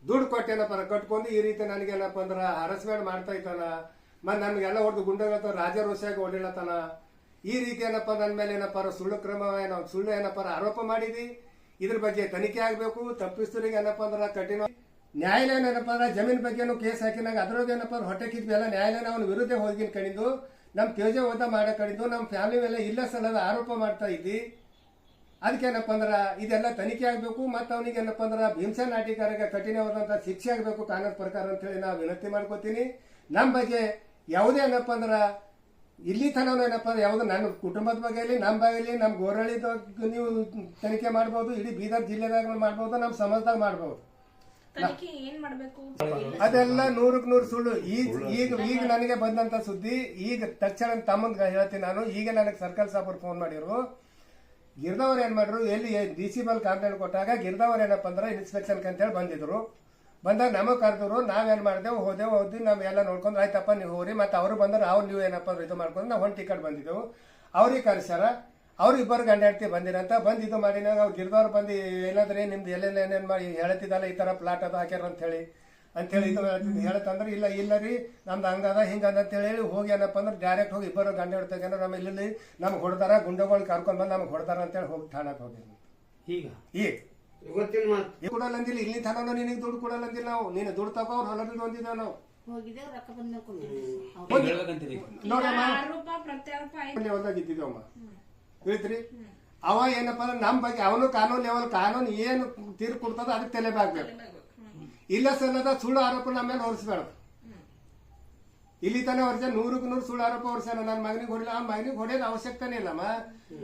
ದುಡ್ಡು ಕೊಟ್ಟಿ ಏನಪ್ಪ ಕಟ್ಕೊಂಡು ಈ ರೀತಿ ನನಗೇನಪ್ಪ ಅಂದ್ರ ಹರಸ್ಮೆಂಟ್ ಮಾಡ್ತಾ ಇದ್ದಾನ. ಮತ್ ನಮ್ಗೆಲ್ಲ ಹೊಡೆದು ರಾಜ ರೋಷಾಗ ಹೊಡಿಲತ್ತಾನ ಈ ರೀತಿ ಏನಪ್ಪ ನನ್ನ ಮೇಲೆ ಏನಪ್ಪ ಸುಳ್ಳು ಕ್ರಮ, ಏನೋ ಸುಳ್ಳು ಏನಪ್ಪ ಆರೋಪ ಮಾಡಿದಿ. ಇದ್ರ ಬಗ್ಗೆ ತನಿಖೆ ಆಗ್ಬೇಕು ತಪ್ಪಿಸ್ತರಿಗೆ ಏನಪ್ಪ ಅಂದ್ರ ಕಠಿಣ ನ್ಯಾಯಾಲಯ ಏನಪ್ಪ ಅಂದ್ರೆ ಜಮೀನ್ ಬಗ್ಗೆನೂ ಕೇಸ್ ಹಾಕಿನಾಗ ಅದ್ರೊಳಗೆ ಏನಪ್ಪ ಹೊಟ್ಟೆ ಎಲ್ಲ ನ್ಯಾಯಾಲಯ ಅವನ ವಿರುದ್ಧ ಹೋಗಿನ ಕಡಿದು ನಮ್ ತೇಜ ಹೋದ ಮಾಡೋ ನಮ್ಮ ಫ್ಯಾಮಿಲಿ ಮೇಲೆ ಇಲ್ಲ ಸಲ್ಲದ ಆರೋಪ ಮಾಡ್ತಾ ಇದ್ದಿ. ಅದಕ್ಕೇನಪ್ಪ ಅಂದ್ರ ಇದೆಲ್ಲ ತನಿಖೆ ಆಗ್ಬೇಕು ಮತ್ತೆ ಅವನಿಗೆ ಏನಪ್ಪ ಅಂದ್ರ ಭೀಮಸೇನ್ ನಾಟಿಕಾರಿಗೆ ಕಠಿಣವಾದಂತ ಶಿಕ್ಷೆ ಆಗ್ಬೇಕು ಕಾನೂನು ಪ್ರಕಾರ ಅಂತ ಹೇಳಿ ನಾವು ವಿನಂತಿ ಮಾಡ್ಕೋತೀನಿ. ನಮ್ಮ ಬಗ್ಗೆ ಯಾವುದೇ ಏನಪ್ಪ ಅಂದ್ರ ಇಲ್ಲಿ ತನ ಏನಪ್ಪ ಅಂದ್ರೆ ಯಾವ್ದು ನನ್ನ ಕುಟುಂಬದ ಬಗ್ಗೆ ಇಲ್ಲಿ ನಮ್ಮ ಬಗ್ಗೆ ನಮ್ಮ ಗೋರಳಿದ ನೀವು ತನಿಖೆ ಮಾಡ್ಬೋದು, ಇಡೀ ಬೀದರ್ ಜಿಲ್ಲೆದಾಗ ಮಾಡ್ಬೋದು ನಮ್ಮ ಸಮಾಜದಾಗ ಮಾಡ್ಬೋದು. ಅದೆಲ್ಲ ನೂರಕ್ ನೂರು ಸುಳ್ಳು. ಈಗ ಈಗ ನನಗೆ ಬಂದಂತ ಸುದ್ದಿ, ಈಗ ತಕ್ಷಣ ತಮ್ಮಂದ ಹೇಳ್ತೀನಿ ನಾನು. ಈಗ ನನಗೆ ಸರ್ಕಲ್ ಸಾಬರ್ ಫೋನ್ ಮಾಡಿರು ಗಿರ್ದವ್ರು ಏನ್ ಮಾಡ್ರು ಎಲ್ಲಿ ಡಿ ಸಿ ಬಲ್ ಕಂಪ್ಲೇಂಟ್ ಕೊಟ್ಟಾಗ ಗಿರ್ದವ್ರು ಏನಪ್ಪ ಅಂದ್ರೆ ಇನ್ಸ್ಪೆಕ್ಷನ್ ಅಂತೇಳಿ ಬಂದಿದ್ರು. ಬಂದಾಗ ನಮಗ್ ಕರೆದ್ರು ನಾವೇನ್ ಮಾಡಿದೆವು? ಹೋದೆವು, ಹೋದ್ವಿ ನಾವೆಲ್ಲ ನೋಡ್ಕೊಂಡು ಆಯ್ತಪ್ಪ, ನೀವು ಹೋಗ್ರಿ. ಮತ್ತೆ ಅವರು ಬಂದ್ರೆ, ಅವ್ರು ನೀವು ಏನಪ್ಪ ಇದು ಮಾಡ್ಕೊಂಡು ನಾವು ಒಂದು ಟಿಕೆಟ್ ಬಂದಿದ್ದೆವು. ಅವ್ರಿಗೆ ಕರೆಸ್ಯಾರ. ಅವ್ರು ಇಬ್ಬರು ಗಂಡ ಹೆಂಡತಿ ಬಂದಿರಂತ ಬಂದು ಇದು ಮಾಡಿನಾಗ ಅವ್ರು ಗಿರ್ದವ್ರು ಬಂದು ಏನಾದ್ರೆ ನಿಮ್ದು ಎಲ್ಲೆಲ್ಲ ಏನೇನು ಮಾಡಿ ಹೇಳ್ತಿದ್ದಲ್ಲ ಈ ಥರ ಪ್ಲಾಟ್ ಅದು ಹಾಕ್ಯಾರ ಅಂತ ಹೇಳಿ ಅಂತೇಳಿ ಇದು ಹೇಳ್ತಿದ್ದು. ಹೇಳತ್ತಂದ್ರೆ ಇಲ್ಲ ಇಲ್ಲ ರೀ ನಮ್ದು ಹಂಗದ ಹಿಂಗದ ಅಂತ ಹೇಳಿ ಹೋಗಿ ಏನಪ್ಪ ಅಂದ್ರೆ ಡೈರೆಕ್ಟ್ ಹೋಗಿ ಇಬ್ಬರು ಗಂಡ ಹಿಡ್ತಾಗ ನಮ್ಮ ಇಲ್ಲಿ ನಮ್ಗೆ ಹೊಡ್ದಾರ ಗುಂಡಗಳು ಕರ್ಕೊಂಡ್ ಬಂದು ನಮ್ಗೆ ಹೊಡ್ದಾರ ಅಂತೇಳಿ ಹೋಗಿ ಠಾಣಕ್ ಹೋಗಿ ಈಗ? ಈಗ. ಇವತ್ತಿನ ಮಾತು ಈ ಕೊಡಲ್ಲಂದಿಲ್ಲ ಇಲ್ಲಿ ತನಕ ನಿನಗೆ ದುಡ್ಡು ಕೊಡಲ್ಲಂದಿಲ್ಲ ನಾವು. ನೀನು ದುಡ್ಡು ತಗೋ ಅವ್ರು ಹೊಲದ ಹೊಂದಿದ್ದೇವೆ ನಾವು. ನೋಡಮ್ಮ. ಪ್ರತ್ಯಾರೋಪ ಆಯ್ತು. ಅಲ್ಲಿ ಹೊಲ್ದಾಗ ಇದ್ದಿದ್ದೇವಮ್ಮ? ತಿಳಿತ್ರಿ ಅವ ಏನಪ್ಪ ಅಂದ್ರೆ ನಮ್ಮ ಬಗ್ಗೆ ಅವನು ಕಾನೂನು ಲೆವೆಲ್ ಕಾನೂನು ಏನು ತೀರ್ಪು ಕೊಡ್ತದ ಅದಕ್ಕೆ ತಲೆ ಬಾಗ್ಬೇಕು. ಇಲ್ಲ ಸಲ್ಲದ ಸುಳ್ಳು ಆರೋಪ ನಮ್ಮ ಮೇಲೆ ಹೊರಿಸ್ಬೇಡ. ಇಲ್ಲಿ ತಾನೇ ವರ್ಷ ನೂರಕ್ಕೆ ನೂರು ಸುಳ್ಳು ಆರೋಪ ಹೊರಿಸ್ಯಾನ ನನ್ನ ಮಗನಿಗೆ ಹೊಡಿಲ್ಲ ಆ ಮಗನಿಗೆ ಹೊಡೆಯೋದು ಅವಶ್ಯಕತೆನೇ ಇಲ್ಲಮ್ಮ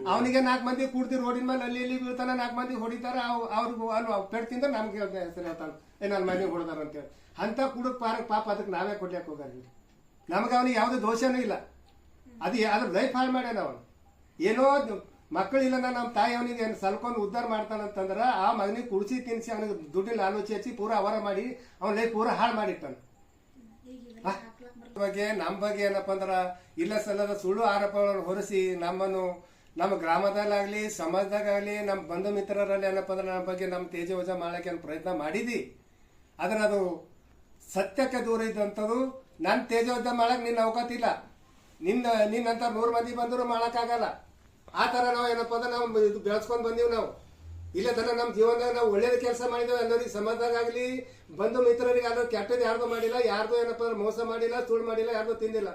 ಅವನಿಗೆ ನಾಲ್ಕು ಮಂದಿ ಕೂಡ್ತಿ ರೋಡಿನ ಮೇಲೆ, ಅಲ್ಲಿ ಇಲ್ಲಿ ಬೀಳ್ತಾನೆ, ನಾಲ್ಕು ಮಂದಿ ಹೊಡಿತಾರ, ಅವ್- ಅವ್ರಿಗೆ ಅಲ್ಲಿ ಪೆಟ್ ತಿಂದ್ರೆ ನಮ್ಗೆ ಹೆಸರು ಹೇಳ್ತಾನೆ ಏ, ನನ್ನ ಮನೆಗೆ ಹೊಡೆದಾರ ಅಂತೇಳಿ ಅಂತ ಕುಡಕ್ ಪಾರಕ್ ಪಾಪ ಅದಕ್ಕೆ ನಾವೇ ಕೊಡ್ಲಿಕ್ಕೆ ಹೋಗಲ್ಲ. ನಮಗೆ ಅವನಿಗೆ ಯಾವುದೇ ದೋಷನೂ ಇಲ್ಲ. ಅದು ಅದ್ರ ಲೈಫ್ ಹಾಳು ಮಾಡ್ಯಾನ ಅವನು. ಏನೋ ಮಕ್ಕಳಿಲ್ಲ ನಮ್ಮ ತಾಯಿ ಅವನಿಗೆ ಏನು ಸಲ್ಕೊಂಡು ಉದ್ಧಾರ ಮಾಡ್ತಾನಂತಂದ್ರ ಆ ಮಗನಿಗೆ ಕುಡಿಸಿ ತಿನ್ಸಿ ಅವನಿಗೆ ದುಡ್ಡಿನ ಆಲೋಚನೆ ಹಚ್ಚಿ ಪೂರ ಅವರ ಮಾಡಿ ಅವನ ಪೂರ ಹಾಳು ಮಾಡಿಟ್ಟಾನ. ಬಗ್ಗೆ ನಮ್ಮ ಬಗ್ಗೆ ಏನಪ್ಪ ಅಂದ್ರೆ ಇಲ್ಲ ಸಲ್ಲದ ಸುಳ್ಳು ಆರೋಪಗಳನ್ನು ಹೊರಿಸಿ ನಮ್ಮನ್ನು ನಮ್ಮ ಗ್ರಾಮದಲ್ಲಾಗ್ಲಿ ಸಮಾಜದಾಗಲಿ ನಮ್ಮ ಬಂಧು ಮಿತ್ರರಲ್ಲಿ ಏನಪ್ಪ ಅಂದ್ರೆ ನಮ್ಮ ಬಗ್ಗೆ ನಮ್ಮ ತೇಜವಜ ಮಾಡಕ್ಕೆ ಒಂದು ಪ್ರಯತ್ನ ಮಾಡಿದಿ? ಆದ್ರೆ ಅದು ಸತ್ಯಕ್ಕೆ ದೂರ ಇದ್ದಂಥದ್ದು ನನ್ನ ತೇಜವಜ ಮಾಡೋಕ್ಕೆ ನಿನ್ನ ಅವಕಾಶ ಇಲ್ಲ. ನಿನ್ನ ನಿನ್ನಂತ ನೂರು ಮಂದಿ ಬಂದರೂ ಮಾಡಕ್ಕಾಗಲ್ಲ ಆ ತರ ನಾವು ಏನಪ್ಪ ಅಂದ್ರೆ ನಾವು ಇದು ಬೆಳೆಸ್ಕೊಂಡ್ ಬಂದೀವಿ ನಾವು. ಇಲ್ಲ ತನ ನಮ್ಮ ಜೀವನದಾಗ ನಾವು ಒಳ್ಳೇದ ಕೆಲಸ ಮಾಡಿದ್ದೇವೆ ಸಮಾಧಾನ ಆಗಲಿ. ಬಂಧು ಮಿತ್ರರಿಗೆ ಯಾರು ಕೆಟ್ಟದ್ದು ಯಾರ್ದು ಮಾಡಿಲ್ಲ ಯಾರ್ದು ಏನಪ್ಪ ಅಂದ್ರೆ ಮೋಸ ಮಾಡಿಲ್ಲ, ಸುಳ್ಳು ಮಾಡಿಲ್ಲ ಯಾರ್ದು ತಿಂದಿಲ್ಲ.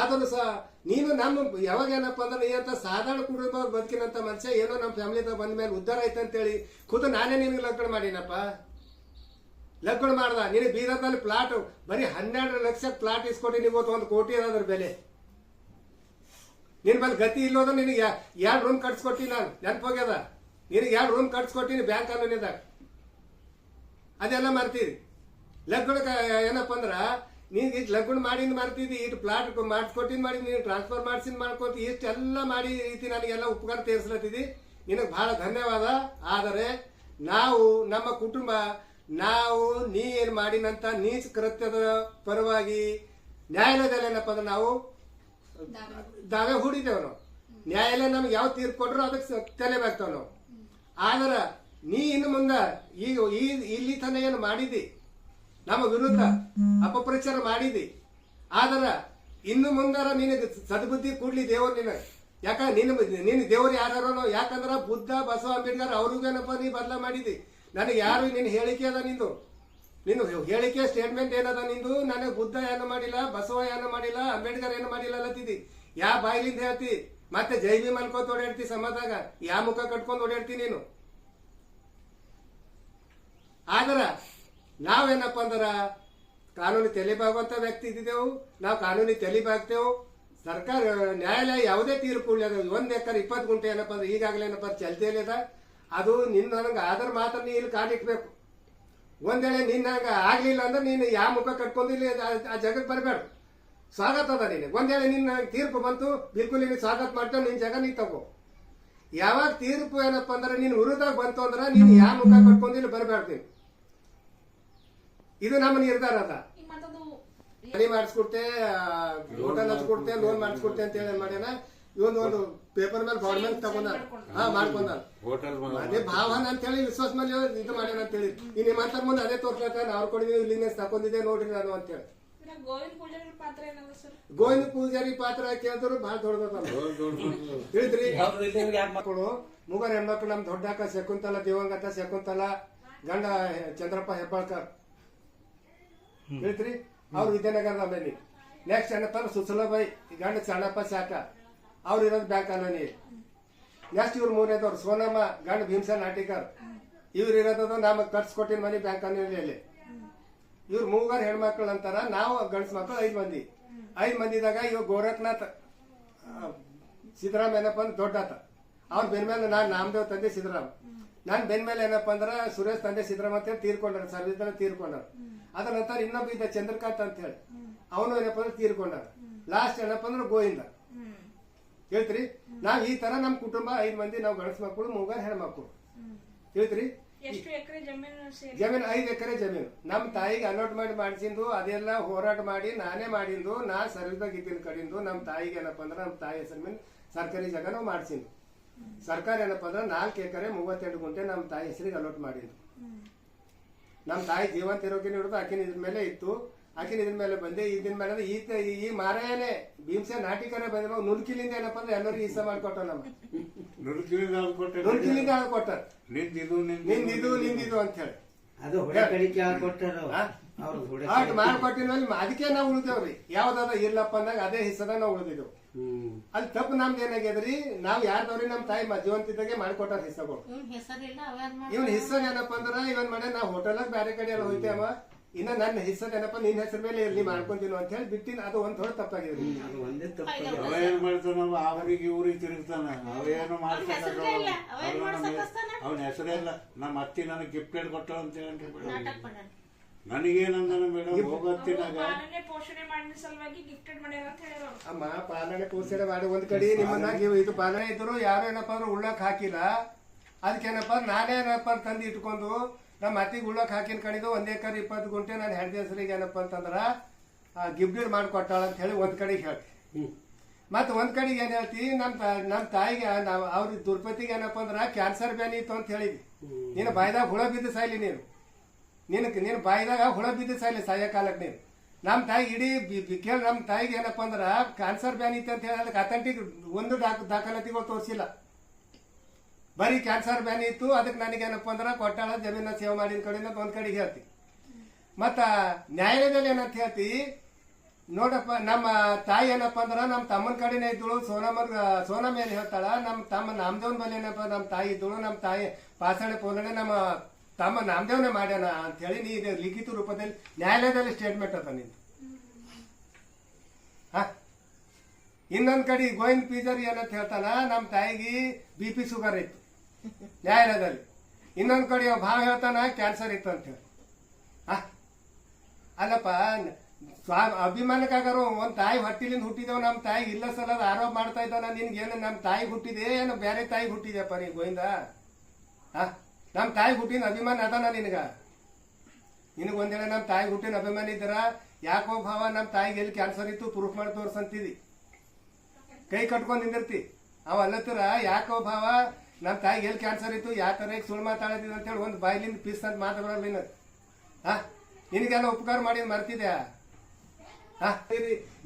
ಆದರೂ ಸಹ ನೀನು ನಮ್ಮ ಯಾವಾಗ ಏನಪ್ಪ ಅಂದ್ರೆ ನೀ ಅಂತ ಸಾಧಾರಣ ಕುಟುಂಬ ಬದುಕಿನಂತ ಮನುಷ್ಯ, ಏನೋ ನಮ್ಮ ಫ್ಯಾಮಿಲಿದಾಗ ಬಂದ ಮೇಲೆ ಉದ್ಧಾರ ಆಯ್ತು ಅಂತೇಳಿ ಖುದ್ದು ನಾನೇ ನಿನಗೆ ಲಗ್ನ ಮಾಡಿನಪ್ಪ. ಲಗ್ನ ಮಾಡ್ದ, ನಿನಗೆ ಬೀದರ್ದಲ್ಲಿ ಪ್ಲಾಟ್ ಬರೀ ಹನ್ನೆರಡು ಲಕ್ಷ ಪ್ಲಾಟ್ ಇಸ್ಕೊಟ್ಟು ನೀವು ಒಂದು ಕೋಟಿ ಅದ್ರ ಬೆಲೆ. ನಿನ್ ಮೇಲೆ ಗತಿ ಇಲ್ಲೋದು ನಿನಗೆ ಎರಡು ರೂಮ್ ಕಟ್ಸ್ಕೊಟ್ಟಿನಿ ನಾನು? ನೆನಪೋಗ್ಯದ? ನಿನಗೆ ಎರಡು ರೂಮ್ ಕಟ್ಸ್ಕೊಟ್ಟಿನಿ ಬ್ಯಾಂಕ್ ಅನ್ನೋನಿದಾಗ ಅದೆಲ್ಲ ಮರ್ತೀರಿ ಲಗ್ನಕ್ಕೆ ಏನಪ್ಪ ಅಂದ್ರ, ನೀನ್ ಈಗ ಲಗ್ನ ಮಾಡಿಂದ ಮಾಡ್ತಿದ್ದಿ ಇಟ್ಟು ಪ್ಲಾಟ್ ಮಾಡಿಸ್ಕೊಟ್ಟಿನ ಮಾಡಿ ನೀನು ಟ್ರಾನ್ಸ್ಫರ್ ಮಾಡ್ಸಿದ್ ಮಾಡ್ಕೊತಿ ಇಷ್ಟೆಲ್ಲ ಮಾಡಿ ರೀತಿ ನನಗೆಲ್ಲ ಉಪಕಾರ ತೀರಿಸ್ಲತ್ತಿದ್ದಿ ನಿನಗೆ ಬಹಳ ಧನ್ಯವಾದ. ಆದರೆ ನಾವು, ನಮ್ಮ ಕುಟುಂಬ, ನಾವು ನೀ ಏನ್ ಮಾಡಿನಂತ ನೀಚ ಕೃತ್ಯದ ಪರವಾಗಿ ನ್ಯಾಯಾಲಯದಲ್ಲಿ ಏನಪ್ಪ ಅಂದ್ರೆ ನಾವು ದಾವೆ ಹೂಡಿದ್ದೇವೆ ನಾವು. ನ್ಯಾಯಾಲಯ ನಮ್ಗೆ ಯಾವ ತೀರ್ಪು ಕೊಟ್ಟರು ಅದಕ್ಕೆ ತಲೆ ತಲೆಬೇಕಾಗ್ತಾವ ನಾವು. ಆದ್ರ ನೀ ಇನ್ನು ಮುಂದ ಈಗ ಈ ಇಲ್ಲಿ ತನ ಏನು ಮಾಡಿದಿ? ನಮ್ಮ ವಿರುದ್ಧ ಅಪಪ್ರಚಾರ ಮಾಡಿದಿ. ಆದ್ರ ಇನ್ನು ಮುಂದಾರ ನಿನಗೆ ಸದ್ಬುದ್ಧಿ ಕೂಡ್ಲಿ ದೇವರು ನಿನ ಯಾಕ ನಿನ್ನ ನಿನ್ನ ದೇವರು ಯಾರು ಯಾಕಂದ್ರ ಬುದ್ಧ ಬಸವ ಅಂಬೇಡ್ಕರ್ ಅವ್ರಿಗೇನಪ್ಪ ನೀ ಬದಲ ಮಾಡಿದಿ? ನನಗೆ ಯಾರು ನಿನ್ನ ಹೇಳಿಕೆ ಅದ ನಿಂದು? ನಿನ್ನ ಹೇಳಿಕೆ ಸ್ಟೇಟ್ಮೆಂಟ್ ಏನದ ನಿಂದು? ನನಗೆ ಬುದ್ಧ ಏನು ಮಾಡಿಲ್ಲ, ಬಸವ ಏನು ಮಾಡಿಲ್ಲ, ಅಂಬೇಡ್ಕರ್ ಏನು ಮಾಡಿಲ್ಲ ಅಲ್ಲತ್ತಿದಿ ಯಾ ಬಾಯಿಲಿಂದ ಹೇಳ್ತಿ? ಮತ್ತೆ ಜೈ ಭೀಮ್ ಅನ್ಕೋತ ಓಡಾಡ್ತಿ ಸಮಾಜದಾಗ. ಯಾ ಮುಖ ಕಟ್ಕೊಂಡು ಓಡಾಡ್ತಿ ನೀನು? ಆದ್ರ, ನಾವೇನಪ್ಪ ಅಂದ್ರ? ಕಾನೂನು ತೆಲಿಬಾಗುವಂತ ವ್ಯಕ್ತಿ ಇದ್ದಿದ್ದೆವು. ನಾವು ಕಾನೂನಿ ತೆಲಿಬಾಗ್ತೇವು. ಸರ್ಕಾರ, ನ್ಯಾಯಾಲಯ ಯಾವುದೇ ತೀರ್ಪು ಕೊಡ್ಲಿ ಒಂದ್ ಎಕರೆ ಇಪ್ಪತ್ತು ಗುಂಟೆ ಏನಪ್ಪ ಅಂದ್ರೆ ಈಗಾಗಲೇ ಏನಪ್ಪ ಚಲ್ತಿಯಲ್ಲಿದ. ಅದು ನಿನ್ನ ನನಗೆ ಆದ್ರ ಮಾತ್ರ ನೀ ಇಲ್ಲಿ ಕಾಲಿಕ್ಬೇಕು ಒಂದ್ ವೇಳೆ ನಿನ್ನ ಆಗ್ಲಿಲ್ಲ ಅಂದ್ರೆ ನೀನು ಯಾವ ಮುಖ ಕಟ್ಕೊಂಡು ಇಲ್ಲಿ ಆ- ಜಗಕ್ಕೆ ಬರಬೇಡ. ಸ್ವಾಗತ ಅದ ನೀನು ಒಂದ್ ವೇಳೆ ನಿನ್ನ ತೀರ್ಪು ಬಂತು ಬಿಲ್ಕುಲ್ ನೀನು ಸ್ವಾಗತ ಮಾಡ್ತೇವೆ ನಿನ್ನ ಜಗ ನೀ ತಗೋ. ಯಾವಾಗ ತೀರ್ಪು ಏನಪ್ಪ ಅಂದ್ರೆ ನೀನು ವಿರುದ್ಧ ಬಂತು ಅಂದ್ರೆ ನೀನು ಯಾವ ಮುಖ ಕಟ್ಕೊಂಡು ಇಲ್ಲಿ ಬರಬೇಡ ನೀನು. ಇದು ನಮ್ಮ ನಿರ್ಧಾರ ಅದ. ಮನಿ ಮಾಡಿಸ್ಕೊಡ್ತೆ ಹೋಟೆಲ್ ಹಚ್ಕೊಡ್ತೆ ಲೋನ್ ಮಾಡಿಸ್ಕೊಡ್ತೆ ಅಂತ ಹೇಳಿ ಮಾಡ್ಯಾನ? ಇವನ್ ಒಂದು ಪೇಪರ್ ಮೇಲೆ ಬಾಂಡ್ ಮೇಲೆ ತಗೊಂಡ. ಹಾ ಮಾಡ್ಕೊಂಡ. ಹೋಟೆಲ್ ಅದೇ ಭಾವನ ಅಂತ ಹೇಳಿ ವಿಶ್ವಾಸ ಮೇಲೆ ಇದು ಮಾಡ್ಯಾನ ಅಂತ ಹೇಳಿ ಈ ನಿಮ್ಮ ಮುಂದೆ ಅದೇ ತೋರ್ಸ್ಲತ್ತ ಅವ್ರು ಕೊಡಿದೀವಿ ಇಲ್ಲಿ ತಕೊಂಡಿದ್ದೆ ನೋಡ್ರಿ ನಾನು ಅಂತ ಹೇಳಿ ಗೋವಿಂದ ಪೂಜಾರಿ ಪಾತ್ರ ಕೇಳಿದ್ರು ಬಹಳ ದೊಡ್ಡದ ತಿಳಿದ್ರಿ? ಮಕ್ಕಳು ಮುಗರ್ ಹೆಣ್ಮಕ್ಳು ನಮ್ ದೊಡ್ಡಕ್ಕ ಶಕುಂತಲ ದೇವಂಗತ ಶಕುಂತಲ ಗಂಡ ಚಂದ್ರಪ್ಪ ಹೆಬ್ಬಾಳ್ಕರ್. ತಿಳಿತ್ರಿ ಅವ್ರು ವಿದ್ಯಾನಗರದ ಮೇಲೆ ನೆಕ್ಸ್ಟ್ ಏನಪ್ಪ ಅಂದ್ರೆ ಸುಸಲಬಾಯಿ ಗಂಡ ಸಣ್ಣಪ್ಪ ಶಾಖ. ಅವ್ರು ಇರೋದು ಬ್ಯಾಂಕ್ ಕಾಲೋನಿ. ನೆಕ್ಸ್ಟ್ ಇವ್ರು ಮೂರನೇದವ್ರು ಸೋನಮ್ಮ, ಗಂಡ ಭೀಮಸಾ ನಾಟಿಕರ್. ಇವ್ರು ಇರೋದು ನಮ್ಮ ಕಟ್ಸ್ಕೊಟ್ಟಿನ ಮನೆ ಬ್ಯಾಂಕ್ ಕಾಲೋನಿಯಲ್ಲಿ. ಇವ್ರು ಮೂವರು ಹೆಣ್ಮಕ್ಳು ಅಂತಾರ, ನಾವು ಗಂಡ್ಸ್ ಮಕ್ಕಳು ಐದು ಮಂದಿ. ಐದು ಮಂದಿದಾಗ ಇವ್ ಗೋರಖ್ನಾಥ್ ಸಿದ್ದರಾಮ್ ಏನಪ್ಪ ಅಂದ್ರೆ ದೊಡ್ಡಾತ ಅವ್ರ ಬೆನ್ಮೇಲೆ ನಾನ್ ನಾಮದೇವ್ ತಂದೆ ಸಿದ್ದರಾಮ್. ನನ್ ಬೆನ್ಮೇಲೆ ಏನಪ್ಪ ಅಂದ್ರ ಸುರೇಶ್ ತಂದೆ ಸಿದ್ದರಾಮ್ ಅಂತ ಹೇಳಿ ಸರ್ ಸರ್ವಿಸ್ ತೀರ್ಕೊಂಡ್ರ ಅದ್ರ ನಂತರ ಇನ್ನೊಬ್ಬ ಇದ್ದ ಚಂದ್ರಕಾಂತ್ ಅಂತ ಹೇಳಿ. ಅವನು ಏನಪ್ಪ ಅಂದ್ರೆ ತೀರ್ಕೊಂಡ್ರ ಲಾಸ್ಟ್ ಏನಪ್ಪ ಅಂದ್ರೆ ಗೋವಿಂದ. ಹೇಳ್ತ್ರಿ? ನಾವ್ ಈ ತರ ನಮ್ ಕುಟುಂಬ ಐದ್ ಮಂದಿ ನಾವು ಗಣಸ್ ಮಕ್ಕಳು ಮೂಗರ್ ಹೆಣ್ಮಕ್ಳು ಹೇಳ್ತ್ರಿ? ಎಷ್ಟು ಎಕರೆ ಜಮೀನು ಜಮೀನು ಐದು ಎಕರೆ ಜಮೀನು. ನಮ್ಮ ತಾಯಿಗೆ ಅಲೋಟ್ ಮಾಡಿ ಮಾಡಿಸಿಂದು ಅದೆಲ್ಲ ಹೋರಾಟ ಮಾಡಿ ನಾನೇ ಮಾಡಿಂದು ನಾ ಸರ್ವಿಸ್ದಾಗ ಇದ್ದಿನ ಕಡಿಂದು ನಮ್ಮ ತಾಯಿಗೆ ಏನಪ್ಪ ಅಂದ್ರೆ ನಮ್ಮ ತಾಯಿ ಹೆಸರು ಮೇಲೆ ಸರ್ಕಾರಿ ಜಾಗ ನಾವು ಮಾಡಿಸಿಂದು. ಸರ್ಕಾರ ಏನಪ್ಪ ಅಂದ್ರೆ ನಾಲ್ಕು ಎಕರೆ ಮೂವತ್ತೆರಡು ಗುಂಟೆ ನಮ್ಮ ತಾಯಿ ಹೆಸರಿಗೆ ಅಲೋಟ್ ಮಾಡಿದ್ದು. ನಮ್ಮ ತಾಯಿ ಜೀವಂತ ಇರೋಕೆ ಹಿಡಿದು ಆಕಿನ ಇದ್ರ ಮೇಲೆ ಇತ್ತು. ಆಕಿನ ಇದ್ರ ಮೇಲೆ ಬಂದೆ ಇದ್ರ ಮೇಲೆ ಅಂದ್ರೆ ಈತ ಈ ಮಾರಾಯನೇ ಭೀಮಸೆ ನಾಟಿಕರೇ ಬಂದ ನುಲ್ಕಿಲಿಂದ ಏನಪ್ಪ ಅಂದ್ರೆ ಎಲ್ಲರೂ ಈಸ ಮಾಡ್ಕೊಟ್ಟ ನಮ್ಮ. ನುಲ್ಕಿಲಿಂದ ಆಳ್ ಕೊಟ್ಟಾರ. ನಿಂದಿದು ನಿಂದಿದು ನಿಂದಿದು ಅಂತ ಹೇಳಿ. ಅದು ಕಡಿಕೆ ಕೊಟ್ಟರು. ಹಾ? ಅವ್ರು ಹೊಡೆ ಆಟ್ ಮಾಡ್ಕೊಟ್ಟಿನ ಮೇಲೆ ಅದಕ್ಕೆ ನಾವು ಉಳಿದೇವ್ರಿ. ಯಾವ್ದಾದ ಇರ್ಲಪ್ಪ ಅಂದಾಗ ಅದೇ ಹಿಸದ ನಾವು ಉಳಿದಿದ್ದೆವು. ಅಲ್ಲಿ ತಪ್ಪು ನಮ್ದು ಏನಾಗ್ಯದ್ರಿ? ನಾವ್ ಯಾರ್ದವ್ರಿ? ನಮ್ ತಾಯಿ ಮ- ಜೀವಂತಿದ್ದಾಗೆ ಮಾಡ್ಕೊಟ್ಟಾರ ಹಿಸ್ಸಗಳು. ಇವನ್ ಹಿಸ್ಸಾಗ ಏನಪ್ಪ ಅಂದ್ರ ಇವನ್ ಮನೆ ನಾವ್ ಹೋಟೆಲ್ ಬ್ಯಾರೆ ಕಡೆ ಎಲ್ಲ ಹೋಯ್ತೇವ ಇನ್ನ ನನ್ನ ಹೆಸರು ಏನಪ್ಪ ನಿನ್ ಹೆಸರು ಮೇಲೆ ಇರ್ಲಿ ಮಾಡ್ಕೊಂತೀನಿ ಅಂತ ಹೇಳಿ ಬಿಟ್ಟಿನ ಅದು ಒಂದ್ ಥೋಡೆ ತಪ್ಪಾಗಿದ್ರಿ ಅದು ಒಂದೇ ತಪ್ಪು ಅವ ಏನ್ ಮಾಡ್ತಾನವ ಆ ಊರಿಗೆ ತಿರುಗ್ತಾನ. ಅವ ಏನು ಅವನ ಹೆಸರೇ ಇಲ್ಲ. ನಮ್ಮ ಅತ್ತಿ ನನಗೆ ಗಿಫ್ಟ್ ಹೇಳಿ ಕೊಟ್ಟು ಅಂತ ಹೇಳಿ ನನಗೇನಂದನ ಮೇಡಮ್ ಹೋಗತ್ತಿನಾಗ ಪಾಲನೆ ಪೋಷಣೆ ಮಾಡಿದ ಸಲುವಾಗಿ ಗಿಫ್ಟೆಡ್ ಮಾಡ್ಯಾರ ಅಂತ ಹೇಳ್ಯಾರ ಅಮ್ಮ ಪಾಲನೆ ಪೋಷಣೆ ಮಾಡಿ ಒಂದ್ ಕಡೆ ನಿಮ್ಮನ್ನ ಇದು ಪಾಲನೆ ಇದ್ರು ಯಾರು ಏನಪ್ಪ ಅಂದ್ರೆ ಉಳ್ಳಕ್ ಹಾಕಿಲ್ಲ. ಅದಕ್ಕೇನಪ್ಪ ನಾನೇನಪ್ಪ ತಂದು ಇಟ್ಕೊಂಡು ನಮ್ಮ ಅತ್ತಿಗೆ ಉಳ್ಳಕ್ ಹಾಕಿನ ಕಡೆದು ಒಂದೇ ಎಕರೆ ಇಪ್ಪತ್ತು ಗುಂಟೆ ನಾನು ಹೆಂಡತಿ ಹೆಸರಿಗೆ ಏನಪ್ಪ ಅಂತಂದ್ರ ಗಿಫ್ಟ್ ಮಾಡಿಕೊಟ್ಟಾಳ ಅಂತ ಹೇಳಿ ಒಂದು ಕಡೆಗೆ ಹೇಳ್ತಿ. ಮತ್ತು ಒಂದು ಕಡೆಗೆ ಏನು ಹೇಳ್ತಿ ನಮ್ಮ ತಾ- ನಮ್ ತಾಯಿಗೆ ನಾವು ಅವ್ರ ದುರ್ಪತಿಗೆ ಏನಪ್ಪ ಅಂದ್ರೆ ಕ್ಯಾನ್ಸರ್ ಬ್ಯಾನಿ ಇತ್ತು ಅಂತ ಹೇಳಿದ್ವಿ ನೀನು ಬಾಯ್ದಾಗ ಹುಳ ಬಿದ್ದು ಸಾಯ್ಲಿ ನೀನು. ನಿನ್ ನಿನ್ನ ಬಾಯ್ದಾಗ ಹುಳ ಬಿದ್ದು ಸಾಯ್ಲಿ ಸಾಯ ಕಾಲಕ್ಕೆ ನೀನು. ನಮ್ಮ ತಾಯಿ ಇಡೀ ಕೇಳಿ ನಮ್ಮ ತಾಯಿಗೆ ಏನಪ್ಪ ಅಂದ್ರೆ ಕ್ಯಾನ್ಸರ್ ಬ್ಯಾನಿ ಇತ್ತು ಅಂತ ಹೇಳಿ ಅದಕ್ಕೆ ಅಥೆಂಟಿಕ್ ಒಂದು ದಾಖಲಾತಿಗಳು ತೋರಿಸಿಲ್ಲ. ಬರೀ ಕ್ಯಾನ್ಸರ್ ಬ್ಯಾನಿ ಇತ್ತು, ಅದಕ್ಕೆ ನನಗೇನಪ್ಪ ಅಂದ್ರೆ ಕೊಟ್ಟಾಳ ಜಮೀನ ಸೇವ್ ಮಾಡಿದ ಕಡೆ ಒಂದ್ ಕಡೆಗೆ ಹೇಳ್ತಿ. ಮತ್ತ ನ್ಯಾಯಾಲಯದಲ್ಲಿ ಏನಂತ ಹೇಳ್ತಿ, ನೋಡಪ್ಪ, ನಮ್ಮ ತಾಯಿ ಏನಪ್ಪ ಅಂದ್ರ ನಮ್ಮ ತಮ್ಮನ ಕಡೆನೇ ಇದ್ದಳು ಸೋನಮ್ಮ ಸೋನಮ್ಮ ಏನ್ ಹೇಳ್ತಾಳ, ನಮ್ಮ ತಮ್ಮ ನಾಮದೇವನ ಬಲ್ಲಿ ಏನಪ್ಪ, ನಮ್ಮ ತಾಯಿ ಇದ್ದಳು, ನಮ್ಮ ತಾಯಿ ಪಾಸಣೆ ಪೋಲಣೆ ನಮ್ಮ ತಮ್ಮ ನಾಮದೇವನೇ ಮಾಡ್ಯಾನ ಅಂತ ಹೇಳಿ ನೀ ಇದು ಲಿಖಿತ ರೂಪದಲ್ಲಿ ನ್ಯಾಯಾಲಯದಲ್ಲಿ ಸ್ಟೇಟ್ಮೆಂಟ್ ಅದ ನಿಂದು. ಹಾ? ಇನ್ನೊಂದ್ ಕಡೆ ಗೋವಿಂದ್ ಪೀಜರ್ ಏನಂತ ಹೇಳ್ತಾನ, ನಮ್ಮ ತಾಯಿಗೆ ಬಿ ಪಿ ಶುಗರ್ ಇತ್ತು. ನ್ಯಾಯಾಲಯದಲ್ಲಿ. ಇನ್ನೊಂದು ಕಡೆ ಭಾವ ಹೇಳ್ತಾನ ಕ್ಯಾನ್ಸರ್ ಇತ್ತು ಅಂತ ಹ? ಅಲ್ಲಪ್ಪ ಅಭಿಮಾನಕ್ಕಾಗಾರು ಒಂದ್ ತಾಯಿ ಹೊಟ್ಟಿಲಿಂದ ಹುಟ್ಟಿದವ ನಮ್ಮ ತಾಯಿ ಇಲ್ಲ ಸಲದ ಆರೋಪ ಮಾಡ್ತಾ ಇದ್ದಾನ ನಿನ್ಗೇನು ನಮ್ಮ ತಾಯಿ ಹುಟ್ಟಿದೆ, ಏನು ಬೇರೆ ತಾಯಿ ಹುಟ್ಟಿದೆಪ್ಪ ನೀ ಗೋವಿಂದ? ಹಾ? ನಮ್ಮ ತಾಯಿ ಹುಟ್ಟಿನ ಅಭಿಮಾನ ಅದಾನ ನಿನಗ? ನಿನಗೊಂದೇಳ ನಮ್ಮ ತಾಯಿ ಹುಟ್ಟಿನ ಅಭಿಮಾನ ಇದ್ದರ, ಯಾಕೋ ಭಾವ ನಮ್ಮ ತಾಯಿಗೆ ಎಲ್ಲಿ ಕ್ಯಾನ್ಸರ್ ಇತ್ತು ಪ್ರೂಫ್ ಮಾಡಿ ತೋರ್ಸಂತಿದಿ. ಕೈ ಕಟ್ಕೊಂಡು ನಿಂದಿರ್ತಿ. ಅವ ಅಲ್ಲತ್ತರ, ಯಾಕೋ ಭಾವ ನಮ್ಮ ತಾಯಿಗೆ ಎಲ್ಲಿ ಕ್ಯಾನ್ಸರ್ ಇತ್ತು ಯಾವ ತರ ಸುಳ್ಳು ಅಂತ ಅಂತೇಳಿ ಒಂದು ಬಾಯ್ಲಿಂದ ಪೀಸ್ ಅಂತ ಮಾತು ಬರಲ್ಲ ನಿನಗೆ ಹಾ? ನಿನಗೆಲ್ಲ ಉಪಕಾರ ಮಾಡಿ ಮರ್ತಿದೆ ಹಾ?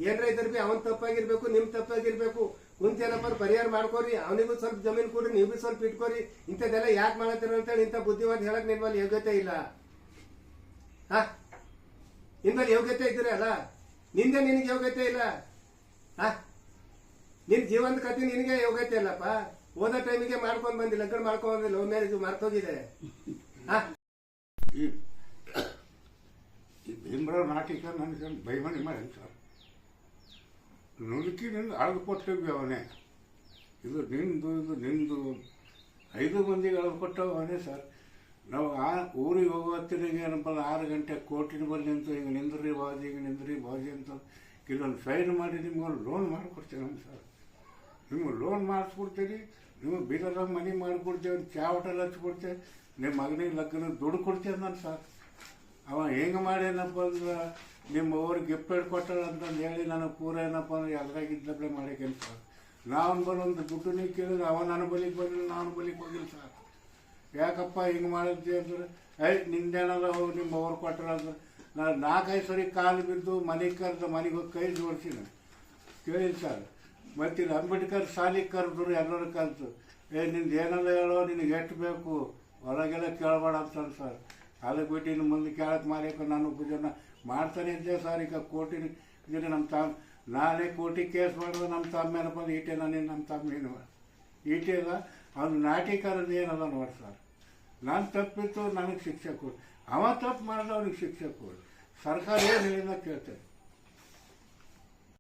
ಏನ್ರ ಇದ್ರ ಬಿ ಅವನ್ ತಪ್ಪಾಗಿರ್ಬೇಕು, ನಿಮ್ ತಪ್ಪಾಗಿರ್ಬೇಕು. ಕುಂತೇನಪ್ಪ ಪರಿಹಾರ ಮಾಡ್ಕೋರಿ, ಅವನಿಗೂ ಸ್ವಲ್ಪ ಜಮೀನು ಕೊಡ್ರಿ, ನೀವು ಸ್ವಲ್ಪ ಇಟ್ಕೋರಿ. ಇಂಥದ್ದೆಲ್ಲ ಯಾಕೆ ಮಾಡತ್ತೀರ ಅಂತೇಳಿ ಇಂಥ ಬುದ್ಧಿವಾದ ಹೇಳಕ್ ನಿಮ್ಮಲ್ಲಿ ಯೋಗ್ಯತೆ ಇಲ್ಲ. ಹಾ? ನಿಮ್ಮಲ್ಲಿ ಯೋಗ್ಯತೆ ಇದ್ರೆ ಅಲ್ಲ? ನಿಂದೆ ನಿನಗೆ ಯೋಗ್ಯತೆ ಇಲ್ಲ. ಹಾ? ನಿನ್ ಜೀವನದ ಕತೆ ನಿನಗೆ ಯೋಗ್ಯತೆ ಇಲ್ಲಪ್ಪ. ಓದೋ ಟೈಮಿಗೆ ಮಾಡ್ಕೊಂಡ್ ಬಂದಿ, ಲಗ್ನ ಮಾಡ್ಕೊಂಡ್ ಲವ್ ಮ್ಯಾರೇಜ್ ಮರ್ತೋಗಿದೆ ಈ ಈ ಭೀಮರಾವ್ ನಾಟಿಕ ನನಗೆ ಬೈಮಣಿ ಮಾಡಿ ಸರ್. ನುಡುಕಿನಿಂದ ಅಳದು ಕೊಟ್ಟಿದ್ವಿ ಅವನೇ. ಇದು ನಿಂದು ಇದು ನಿಂದು. ಐದು ಮಂದಿಗೆ ಅಳದು ಕೊಟ್ಟವ ಅವನೇ ಸರ್. ನಾವು ಆ ಊರಿಗೆ ಹೋಗೋತ್ತಿರಿಗೆ ಏನಪ್ಪ ಅಂದ್ರೆ ಆರು ಗಂಟೆ ಕೋರ್ಟಿನ ಬಲ್ಲಿ ನಿಂತು ಈಗ ನಿಂದ್ರಿ ಬಾಜಿ ಈಗ ನಿಂದ್ರಿ ಬಾಜಿ ಅಂತ. ಕೆಲವೊಂದು ಸೈನ್ ಮಾಡಿ ನಿಮ್ಗೊಂದು ಲೋನ್ ಮಾಡಿಕೊಡ್ತೀನಿ ಸರ್. ನಿಮ್ಗೆ ಲೋನ್ ಮಾಡಿಸ್ಕೊಡ್ತೀರಿ ನೀವು ಬೀದರ್ದಾಗ ಮನೆ ಮಾಡಿಕೊಡ್ತೇವೆ ಚಾ ಹೋಟೆಲ್ ಹಚ್ಕೊಡ್ತೇವೆ ನಿಮ್ಮ ಮಗನಿಗೆ ಲಗ್ನ ದುಡ್ಡು ಕೊಡ್ತೇವೆ ನಾನು ಸರ್ ಅವ ಹೆಂಗೆ ಮಾಡ್ಯಾನಪ್ಪ ಅಂದ್ರೆ ನಿಮ್ಮ ಅವ್ರು ಗಿಫ್ಟ್ ಕೊಟ್ಟಾಳ ಅಂತಂದು ಹೇಳಿ ನನಗೆ ಪೂರ ಏನಪ್ಪ ಅಂದ್ರೆ ಎಲ್ರಾಗಿದ್ದಪ್ಲೆ ಮಾಡ್ಯಾಕೇನು ಸರ್ ನಾವು ಬರೋಂದು ದುಡ್ಡು ನೀವು ಕೇಳಿದ್ರೆ ಅವ ನನ್ನ ಬಲಿಗೆ ಬಂದಿಲ್ಲ ನಾನು ಬಲಿಗೆ ಹೋಗಿಲ್ಲ ಸರ್ ಯಾಕಪ್ಪ ಹಿಂಗೆ ಮಾಡಿದ್ದೆ ಅಂದ್ರೆ ಐ ನಿಂದೇನಾರ ಹೋಗಿ ನಿಮ್ಮ ಅವ್ರು ಕೊಟ್ಟರ ಅಂದ್ರೆ ನಾನು ನಾಲ್ಕೈದು ಸರಿ ಕಾಲು ಬಿದ್ದು ಮನೆಗೆ ಕರೆದು ಮನೆಗೆ ಹೋಗಿ ಕೈ ಜೋಡಿಸಿನ ಕೇಳಿಲ್ಲ ಸರ್? ಮತ್ತೆ ಇಲ್ಲಿ ಅಂಬೇಡ್ಕರ್ ಶಾಲಿಗೆ ಕರೆದ್ರು, ಎಲ್ಲರೂ ಕಲ್ತು ಏ, ನಿಂದು ಏನೆಲ್ಲ ಹೇಳೋ ನಿನಗೆ ಎಷ್ಟು ಬೇಕು? ಹೊರಗೆಲ್ಲ ಕೇಳಬೇಡ ಅಂತ ಸರ್. ಅದಕ್ಕೆ ಬಿಟ್ಟು ಇನ್ನು ಮುಂದೆ ಕೇಳಕ್ಕೆ ಮಾಲಿಕ ನಾನು ಪೂಜೆನ ಮಾಡ್ತಾನೆ ಇದ್ದೆ ಸರ್. ಈಗ ಕೋಟಿ ಇದನ್ನು ನಮ್ಮ ತಮ್ಮ ನಾನೇ ಕೋಟಿ ಕೇಸ್ ಮಾಡಿದ್ರೆ ನಮ್ಮ ತಮ್ಮ ಏನಪ್ಪ ಅಂದ್ರೆ ಈಟೆ, ನಾನು ನಮ್ಮ ತಮ್ಮ ಏನು ಈಟೆ ಇಲ್ಲ ಅವ್ನು ನಾಟಿಕಾರದ ಏನದ ನೋಡಿ ಸರ್. ನಾನು ತಪ್ಪಿತ್ತು, ನನಗೆ ಶಿಕ್ಷೆ ಕೊಡು. ಅವ ತಪ್ಪು ಮಾಡಿದ್ರೆ ಅವ್ನಿಗೆ ಶಿಕ್ಷೆ ಕೊಡು. ಸರ್ಕಾರ ಏನು ಹೇಳಿದ ಕೇಳ್ತೇನೆ.